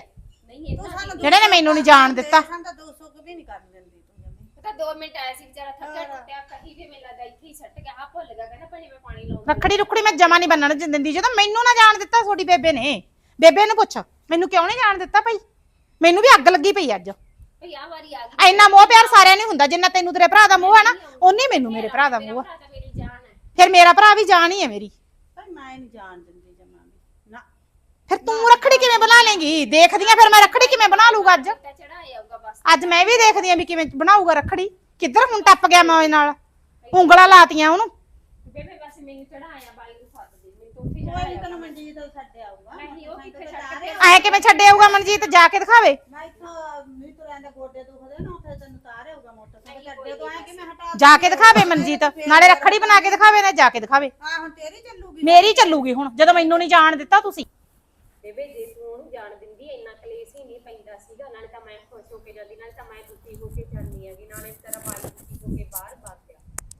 ਨਹੀਂ ਜਿਹੜੇ ਨੇ ਮੈਨੂੰ ਨਹੀਂ ਜਾਣ ਦਿੱਤਾ। ਸਾਨੂੰ ਤਾਂ 200 ਕੁ ਵੀ ਨਹੀਂ ਕਰਨ ਦਿੰਦੀ ਤੂੰ ਜਮੀ। ਉਹ ਤਾਂ 2 ਮਿੰਟ ਆਇਆ ਸੀ ਵਿਚਾਰਾ ਥੱਕਿਆ ਟੁੱਟਿਆ ਕਹੀ ਵੀ ਮੈਨੂੰ ਲੱਗਦਾ ਇੱਥੇ ਹੀ ਸੱਟ ਗਿਆ ਆ ਭੁੱਲ ਗਿਆ ਕਹਿੰਦਾ ਭਣੇ ਮੈਂ ਪਾਣੀ ਲਾਉਂਦਾ। ਰੱਖੜੀ ਰੁਖੜੀ ਮੈਂ ਜਮਾ ਨਹੀਂ ਬੰਨਣ ਦਿੰਦੀ। ਜਦੋਂ ਮੈਨੂੰ ਨਾ ਜਾਣ ਦਿੱਤਾ ਤੁਹਾਡੀ ਬੇਬੇ ਨੇ ਬੇਬੇ ਨੂੰ ਪੁੱਛ ਮੈਨੂੰ ਕਿਉਂ ਨਹੀਂ ਜਾਣ ਦਿੱਤਾ ਭਾਈ? ਮੈਨੂੰ ਵੀ ਅੱਗ ਲੱਗੀ ਪਈ ਅੱਜ। ਭਈ ਆ ਵਾਰੀ ਆ ਗਈ ਇੰਨਾ ਮੋਹ ਪਿਆਰ ਸਾਰਿਆਂ ਨੂੰ ਹੁੰਦਾ ਜਿੰਨਾ ਤੈਨੂੰ ਤੇਰੇ ਭਰਾ ਦਾ ਮੋਹ ਹੈ ਨਾ ਓਨੀ ਮੈਨੂੰ ਮੇਰੇ ਭਰਾ ਦਾ ਮੋਹ ਆ। ਭਰਾ ਤਾਂ ਮੇਰੀ ਜਾਨ ਹੈ। ਫਿਰ ਮੇਰਾ ਭਰਾ ਵੀ ਜਾਨ ਹੀ ਹੈ ਮੇਰੀ। ਪਰ ਮੈਂ ਨਹੀਂ ਜਾਣ ਦਿੰਦੀ ਜਮਾ ਵੀ। ਨਾ। ਫਿਰ ਤੂੰ ਰੱਖੜੀ ਕਿਵੇਂ ਬਣਾ ਲੇਂਗੀ? ਦੇਖਦੀ ਆ ਫਿਰ ਮੈਂ ਰੱਖੜੀ ਕਿਵੇਂ ਬਣਾ ਲੂਗਾ ਅੱਜ? ਤਾਂ ਚੜਾਇਆ ਆਊਗਾ ਬਸ। ਅੱਜ ਮੈਂ ਵੀ ਦੇਖਦੀ ਆ ਵੀ ਕਿਵੇਂ ਬਣਾਊਗਾ ਰੱਖੜੀ। ਕਿੱਧਰ ਹੁਣ ਟੱਪ ਗਿਆ ਮੈਂ ਉਹਦੇ ਨਾਲ? ਉਂਗਲਾਂ ਲਾਤੀਆਂ ਉਹਨੂੰ। ਬੇਬੇ ਬਸ ਮੈਨੂੰ ਚੜਾਇਆ ਬਾਈ ਨੂੰ ਸੱਦ ਦੇ ਮੈਨੂੰ ਤੋਂ ਉੱਥੇ ਕੋਈ ਨਹੀਂ ਚੜਾਇਆ ਤੈਨੂੰ ਮਨਜੀਤ ਛੱਡ ਆਊਗਾ। ਨਹੀਂ ਉਹ ਕਿੱਥੇ ਛੱਡ ਕੇ ਐ ਕਿਵੇਂ ਛੱਡੇ ਆਊਗਾ ਮਨਜੀਤ? ਜਾ ਕੇ ਦਿਖਾਵੇ। ਮੈਂ ਇੱਥੋਂ ਨਹੀਂ ਤੁਰਿਆਂ ਦੇ ਗੋਡੇ ਦੁਖਦੇ ਨਾ ਉੱਥੇ ਤੈਨੂੰ ਤਾਰੇ ਹੋਊਗਾ ਮੋਟਰਸਾਈਕਲ ਛੱਡੇ ਤੋਂ ਐ ਕਿਵੇਂ ਹਟਾ ਜਾ ਕੇ ਦਿਖਾਵੇ ਮਨਜੀਤ। ਨਾਲੇ ਰੱਖੜੀ ਬਣਾ ਕੇ ਦਿਖਾਵੇ ਨਾ ਜਾ ਕੇ ਦਿਖਾਵੇ। ਆ ਹੁਣ ਤੇਰੀ ਚੱਲੂਗੀ ਮੇਰੀ ਚੱਲੂਗੀ ਹੁਣ ਜਦੋਂ ਮੈਨੂੰ ਨਹੀਂ ਜਾਣ ਦਿੱਤਾ ਤੁਸੀਂ। ਬੇਬੇ ਜੇ ਤੂੰ ਉਹਨੂੰ ਜਾਣ ਦਿੰਦੀ ਇੰਨਾ ਕਲੇਸ਼ ਹੀ ਨਹੀਂ ਪੈਂਦਾ ਸੀਗਾ। ਨਾਲੇ ਤਾਂ ਮੈਂ ਖੁਸ਼ ਹੋ ਕੇ ਜਾਂਦੀ ਨਾਲੇ ਤਾਂ ਮੈਂ ਦੁਖੀ ਹੋ ਕੇ ਜਾਂਦੀ ਹੈਗੀ। ਨਾਲੇ ਤੇਰਾ ਭਾਈ ਦੁਖੀ ਹੋ ਕੇ ਬਾਹਰ ਭੱਜ ਗਿਆ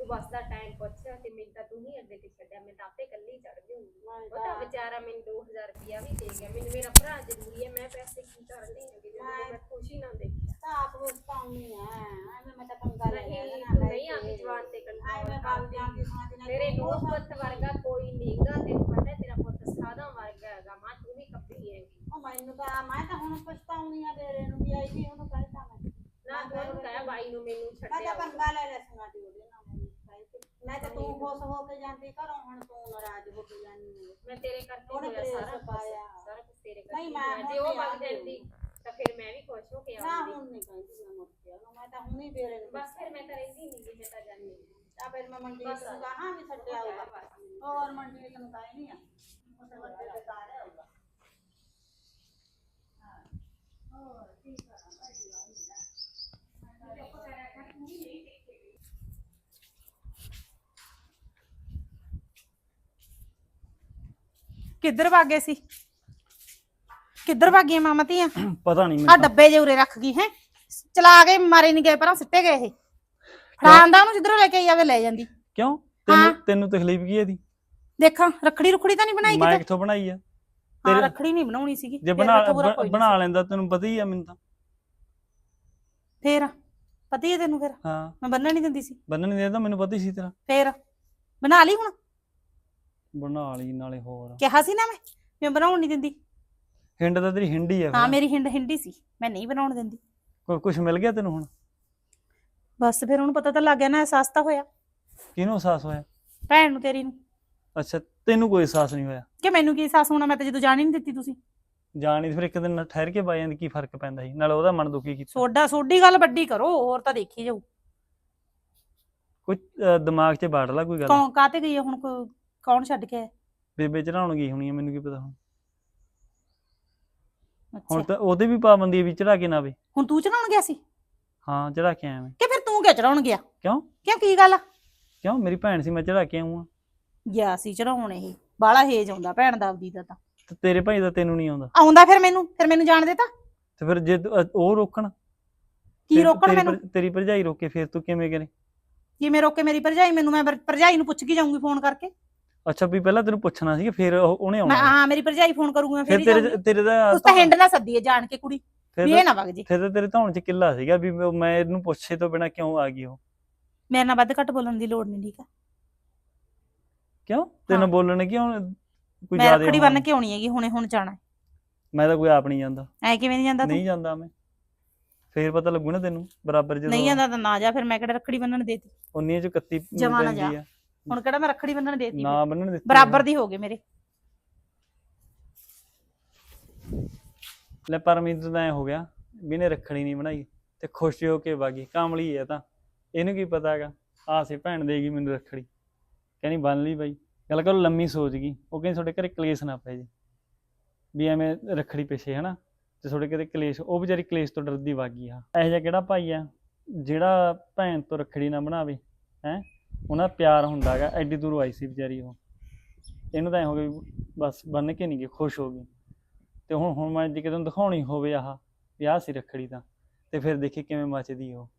ਤੂੰ ਬਸ ਦਾ ਟਾਈਮ ਪੁੱਛਿਆ ਤੇ ਮੈਨੂੰ ਤਾਂ ਤੂੰ ਹੀ ਅੱਗੇ ਤੇ ਛੱਡਿਆ ਮੈਂ ਤਾਂ ਆਪੇ ਇਕੱਲੀ ਚੜ ਗਈ ਉਹ ਤਾਂ ਵਿਚਾਰਾ ਮੈਨੂੰ 2000 ਰੁਪਇਆ ਵੀ ਦੇ ਗਿਆ ਮੈਨੂੰ ਮੇਰਾ ਭਰਾ ਜ਼ਰੂਰੀ ਹੈ ਮੈਂ ਪੈਸੇ ਕੀ ਕਰਨੇ ਹੈਗੇ ਜਦੋਂ ਮੈਂ ਖੁਸ਼ੀ ਨਾਲ ਦੇਖਿਆ। ਤਾਂ ਆਪ ਪਛਤਾਉਣੀ ਐ ਐਵੇਂ ਮੈਂ ਤਾਂ ਪੰਗਾ ਲੈ ਨਹੀਂ ਤੂੰ ਨਹੀਂ ਆਂਦੀ ਜਵਾਨ ਤੇ ਐਵੇਂ ਕੰਟਰੋਲ ਬਾਲ ਜਾਂਦੀ ਸਮਾਂ ਦੀ ਤੇਰੇ ਪੁੱਤ ਵਰਗਾ ਕੋਈ ਨਹੀਂਗਾ ਤੈਨੂੰ ਪਤਾ ਹੈ ਤੇਰਾ ਪੁੱਤ ਸਾਦਾ ਵਰਗਾ ਹੈਗਾ ਮਾਂ ਤੂੰ ਵੀ ਕੱਪੀ ਹੈਗੀ। ਉਹ ਮੈਨੂੰ ਤਾਂ ਮੈਂ ਤਾਂ ਹੁਣ ਪਛਤਾਉਣੀ ਆ ਤੇਰੇ ਨੂੰ ਵੀ ਆਈ ਵੀ ਉਹਨੂੰ ਕਹਿਤਾ ਮੈਂ। ਨਾ ਤੂੰ ਕਹਿ ਬਾਈ ਨੂੰ ਮੈਨੂੰ ਛੱਡਿਆ ਤਾਂ ਪੰਗਾ ਲੈ ਲਿਆ ਸੁਣਾ ਦੀ ਉਹਦੇ ਨਾਲ ਮੈਨੂੰ ਕਹਿ ਕੇ। ਕੇ ਜਾਂਦੀ ਘਰੋਂ ਹੁਣ ਤੂੰ ਨਾਰਾਜ਼ ਹੋ ਕੇ ਜਾਂਦੀ ਹੈ। ਮੈਂ ਤੇਰੇ ਕਰਕੇ ਉਹਨੇ ਹੋਇਆ ਸਾਰਾ ਕੁਛ, ਪਾਇਆ। ਸਾਰਾ ਕੁਝ ਤੇਰੇ ਕਰਕੇ ਨਹੀਂ, ਮੈਂ ਹੋਇਆ। ਜੇ ਹੁਣ ਉਹ ਨਹੀਂ ਵਗ ਆਉਂਦੀ। ਜਾਂਦੀ ਤਾਂ ਫਿਰ ਮੈਂ ਵੀ ਖੁਸ਼ ਹੋ ਕੇ ਨਾ ਆਉਂਦੀ। ਹੁਣ ਨਹੀਂ ਕਹਿੰਦੀ ਮੈਂ ਮੁੜ ਕੇ ਉਹਨੂੰ ਮੈਂ ਤਾਂ ਹੁਣੀ ਫੇਰੇ ਨੂੰ ਬਸ ਫਿਰ ਮੈਂ ਤਾਂ ਰਹਿੰਦੀ ਨਹੀਂ ਜੀ ਮੈਂ ਤਾਂ ਜਾਂਦੀ ਨਹੀਂ ਆ ਫਿਰ ਮੈਂ ਮੰਡੀ ਬਸ ਨੂੰ ਕਹਾਂ ਵੀ ਛੱਡਿਆ ਆਊਗਾ। ਹੋਰ ਮੰਡੀ ਨੂੰ ਕਾਈ ਨਹੀਂ ਆ। ਉੱਥੇ ਵੱਡੇ ਦੇ ਘਰ ਆਊਗਾ। ਕਿੱਧਰ ਭਾਗੇ ਸੀ? ਕਿੱਧਰ ਭਾਗੀਆਂ ਮਾਮਾ ਧੀਆਂ? ਪਤਾ ਨਹੀਂ ਆ ਮੈਨੂੰ ਡੱਬੇ ਜੇ ਉਰੇ ਰੱਖ ਗਈ ਹੈ। ਚਲਾ ਕੇ ਮਾਰੇ ਨਹੀਂ ਗਏ ਪਰਾਂ ਸਿੱਟੇ ਗਏ ਇਹ। ਫੜਾਂਦਾ ਉਹਨੂੰ ਜਿੱਧਰੋਂ ਲੈ ਕੇ ਆਈ ਜਾਵੇ ਲੈ ਜਾਂਦੀ। ਕਿਉਂ? ਹਾਂ। ਤੈਨੂੰ ਤੈਨੂੰ ਤਕਲੀਫ ਕੀ ਹੈ ਇਹਦੀ? ਦੇਖਾਂ ਰੱਖੜੀ ਰੁਖੜੀ ਤਾਂ ਨਹੀਂ ਬਣਾਈ ਮੈਂ ਕਿਤੇ? ਕਿੱਥੋਂ ਬਣਾਈ ਆ? ਹਾਂ ਤੇਰੇ- ਰੱਖੜੀ ਨਹੀਂ ਬਣਾਉਣੀ ਸੀਗੀ। ਜੇ ਬਣਾ ਬਣਾ ਲੈਂਦਾ ਤੈਨੂੰ ਪਤਾ ਹੀ ਆ ਮੈਨੂੰ ਤਾਂ। ਫੇਰ? ਪਤਾ ਹੀ ਹੈ ਤੈਨੂੰ ਫਿਰ? ਹਾਂ। ਮੈਂ ਬੰਨਣ ਨਹੀਂ ਦਿੰਦੀ ਸੀ। ਬੰਨਣ ਨਹੀਂ ਦੇਦਾ ਮੈਨੂੰ ਪਤਾ ਹੀ ਸੀ ਤੇਰਾ। ਫੇਰ? ਬਣਾ ਲਈ ਹੁਣ? ਬਣਾ ਲਈ ਨਾਲੇ ਹੋਰ। ਕਿਹਾ ਸੀ ਨਾ ਮੈਂ ਮੈਂ ਬਣਾਉਣ ਨਹੀਂ ਦਿੰਦੀ। ਹਿੰਡ ਤਾਂ ਤੇਰੀ ਹਿੰਡੀ ਆ ਹਾਂ ਫਿਰ। ਮੇਰੀ ਹਿੰਡ ਹਿੰਡੀ ਸੀ ਮੈਂ ਨਹੀਂ ਬਣਾਉਣ ਦਿੰਦੀ। ਕੋਈ ਕੁਝ ਮਿਲ ਗਿਆ ਤੈਨੂੰ ਹੁਣ? ਬਸ ਫਿਰ ਉਹਨੂੰ ਪਤਾ ਤਾਂ ਲੱਗ ਗਿਆ ਨਾ ਅਹਿਸਾਸ ਤਾਂ ਹੋਇਆ। ਕਿਹਨੂੰ ਅਹਿਸਾਸ ਹੋਇਆ? ਭੈਣ ਨੂੰ ਤੇਰੀ ਨੂੰ। ਅੱਛਾ ਤੈਨੂੰ ਕੋਈ ਅਹਿਸਾਸ ਨਹੀਂ ਹੋਇਆ? ਕਿ ਮੈਨੂੰ ਕੀ ਅਹਿਸਾਸ ਹੋਣਾ ਮੈਂ ਤਾਂ ਜਦੋਂ ਜਾਣ ਹੀ ਨਹੀਂ ਦਿੱਤੀ ਤੁਸੀਂ। ਜਾਣੀ ਫਿਰ ਇੱਕ ਦਿਨ ਠਹਿਰ ਕੇ ਬਾਈ ਜਾਂਦੀ ਕੀ ਫ਼ਰਕ ਪੈਂਦਾ ਸੀ? ਨਾਲੇ ਉਹਦਾ ਮਨ ਦੁਖੀ ਕੀਤਾ। ਸੋਡਾ ਸੋਡੀ ਗੱਲ ਵੱਡੀ ਕਰੋ ਹੋਰ ਤਾਂ ਦੇਖੀ ਜਾਊ। ਕੋਈ ਅਹ, ਦਿਮਾਗ 'ਚ ਬਾੜ ਲਾ ਕੋਈ ਗੱਲ। ਕੌਣ ਕਾਤੇ ਗਈ ਹੈ ਹੁਣ ਕੋ- ਕੌਣ ਛੱਡ ਕੇ ਆਇਆ? ਬੇਬੇ ਚੜਾਉਣ ਗਈ ਹੋਣੀ ਆ ਮੈਨੂੰ ਕੀ ਪਤਾ ਹੁਣ। ਹੁਣ ਅੱਛਾ। ਤਾਂ ਉਹਦੇ ਵੀ ਪਾਬੰਦੀ ਆ ਵੀ ਚੜਾ ਕੇ ਨਾ ਆਵੇ। ਹੁਣ ਤੂੰ ਚੜਾਉਣ ਗਿਆ ਸੀ? ਹਾਂ ਚੜਾ ਕੇ ਆਇਆ ਮੈਂ। ਕਿ ਫਿਰ ਤੂੰ ਕਿਉਂ ਚੜਾਉਣ ਗਿਆ? ਕਿਉਂ? ਕਿਉਂ ਕੀ ਗੱਲ ਆ? ਕਿਉਂ? ਮੇਰੀ ਭੈਣ ਸੀ ਮੈਂ ਚੜਾ ਕੇ ਆਉਂਗਾ ਗਿਆ ਸੀ ਚੜਾਉਣ ਇਹ। ਬਾਲਾ ਹੇਜ ਆਉਂਦਾ ਭੈਣ ਦਾ ਆਪਦੀ ਦਾ ਤਾਂ। ਤੇ ਤੇਰੇ ਭਾਈ ਦਾ ਤੈਨੂੰ ਨਹੀਂ ਆਉਂਦਾ। ਆਉਂਦਾ ਫਿਰ ਮੈਨੂੰ? ਫਿਰ ਮੈਨੂੰ ਜਾਣ ਦੇਤਾ? ਤੇ ਫਿਰ ਜੇ ਤੂੰ- ਅ- ਉਹ ਰੋਕਣ? ਕੀ ਰੋਕਣ ਤੇਰੀ ਮੈਨੂੰ? ਭਰ- ਤੇਰੀ ਭਰਜਾਈ ਰੋਕੇ ਫਿਰ ਤੂੰ ਕਿਵੇਂ ਕਰੇ? ਕਿਵੇਂ ਰੋਕੇ ਮੇਰੀ ਭਰਜਾਈ ਮੈਨੂੰ ਮੈਂ ਭਰ- ਭਰਜਾਈ ਨੂੰ ਪੁੱਛ ਕੇ ਜਾਊਂਗੀ ਫੋਨ ਕਰਕੇ। ਅੱਛਾ ਵੀ ਪਹਿਲਾਂ ਤੈਨੂੰ ਪੁੱਛਣਾ ਸੀ ਫਿਰ ਉਹ- ਉਹਨੇ ਮੈਂ ਆਉਣਾ ਹਾਂ ਮੇਰੀ ਭਰਜਾਈ ਫੋਨ ਕਰੂਗੀ ਫਿਰ ਫਿਰ ਤੇਰੇ ਤੇਰੇ ਦਾ ਉਸ ਤਾਂ ਹਿੰਡ ਨਾ ਸੱਦੀ ਹੈ ਜਾਣ ਕੇ ਕੁੜੀ ਫਿਰ ਵੀ ਇਹ ਨਾ ਵਗ ਜੇ। ਫਿਰ ਤਾਂ ਤੇਰੇ ਧੌਣ 'ਚ ਕਿੱਲਾ ਸੀਗਾ ਵੀ ਮੈਂ ਮੈਂ ਇਹਨੂੰ ਪੁੱਛੇ ਤੋਂ ਬਿਨਾ ਕਿਉਂ ਆ ਗਈ ਉਹ? ਮੇਰੇ ਨਾਲ ਵੱਧ ਘੱਟ ਬੋਲਣ ਦੀ ਲੋੜ ਨਹੀਂ ਠੀਕ ਆ? ਕਿਉਂ? ਤੈਨੂੰ ਹਾਂ। ਬੋਲਣ ਕਿਉਂ ਕੋਈ ਮੈਂ ਜ਼ਿਆਦਾ ਰੱਖੜੀ ਬੰਨ ਕੇ ਆਉਣੀ ਹੈਗੀ ਹੁਣੇ ਹੁਣ ਜਾਣਾ। ਮੈਂ ਤਾਂ ਕੋਈ ਆਪ ਨਹੀਂ ਜਾਂਦਾ। ਐ ਕਿਵੇਂ ਨਹੀਂ ਜਾਂਦਾ ਤੂੰ? ਨਹੀਂ ਜਾਂਦਾ ਮੈਂ। ਫੇਰ ਪਤਾ ਲੱਗੂ ਨਾ ਤੈਨੂੰ ਬਰਾਬਰ ਜਦੋਂ ਨਹੀਂ ਜਾਂਦਾ ਤਾਂ ਨਾ ਜਾ ਫਿਰ ਮੈਂ ਕਿਹੜਾ ਰੱਖੜੀ ਬੰਨਣ ਦੇਤੀ? ਉਨੀਆਂ ਚ 31 ਜਮਾਂ ਨਾ ਪੈਂਦੀ ਜਾ। ਆ। ਹੁਣ ਕਿਹੜਾ ਮੈਂ ਰੱਖੜੀ ਬੰਨਣ ਦੇਤੀ ਨਾ ਬੰਨਣ ਦਿੱਤੀ ਬਰਾਬਰ ਦੀ ਹੋ ਗਏ ਮੇਰੇ। ਲੈ ਪਰਮੀਤ ਦਾ ਐ ਹੋ ਗਿਆ ਵੀ ਇਹਨੇ ਰੱਖੜੀ ਨਹੀਂ ਬਣਾਈ ਤੇ ਖੁਸ਼ ਹੋ ਕੇ ਵਾਗੀ ਕਾਮਲੀ ਹੈ ਤਾਂ। ਇਹਨੂੰ ਕੀ ਪਤਾ ਹੈਗਾ ਆ ਸੀ ਭੈਣ ਦੇਗੀ ਮੈਨੂੰ ਰੱਖੜੀ। ਕਹਿੰਦੀ ਬੰਨ ਲਈ ਬਾਈ। ਗੱਲ ਕਰੋ ਲੰਮੀ ਸੋਚ ਗਈ। ਉਹ ਕਹਿੰਦੀ ਤੁਹਾਡੇ ਘਰੇ ਕਲੇਸ਼ ਨਾ ਪਏ ਜੀ। ਵੀ ਐਵੇਂ ਰੱਖੜੀ ਪਿੱਛੇ ਹਨਾ? ਤੇ ਤੁਹਾਡੇ ਘਰੇ ਕਲੇਸ਼ ਉਹ ਵਿਚਾਰੀ ਕਲੇਸ਼ ਤੋਂ ਡਰਦੀ ਵਾਗੀ ਆ ਇਹੋ ਜਿਹਾ ਕਿਹੜਾ ਭਾਈ ਆ ਜਿਹੜਾ ਭੈਣ ਤੋਂ ਰੱਖੜੀ ਨਾ ਬਣਾਵੇ ਹੈ? ਉਹਨਾਂ ਦਾ ਪਿਆਰ ਹੁੰਦਾ ਹੈਗਾ, ਐਡੀ ਦੂਰੋਂ ਆਈ ਸੀ ਵਿਚਾਰੀ ਉਹ। ਇਹਨੂੰ ਤਾਂ ਐ ਹੋ ਗਿਆ ਵੀ ਬਸ ਬੰਨ ਕੇ ਨਹੀਂ ਗਈ, ਖੁਸ਼ ਹੋ ਗਈ। ਤੇ ਹੁਣ ਹੁਣ ਮੈਂ ਜੇ ਕਿਤੇ ਨੂੰ ਦਿਖਾਉਣੀ ਹੋਵੇ ਆਹ ਵਿਆਹ ਸੀ ਰੱਖੜੀ ਤਾਂ, ਤੇ ਫਿਰ ਦੇਖੀ ਕਿਵੇਂ ਮੱਚਦੀ ਉਹ।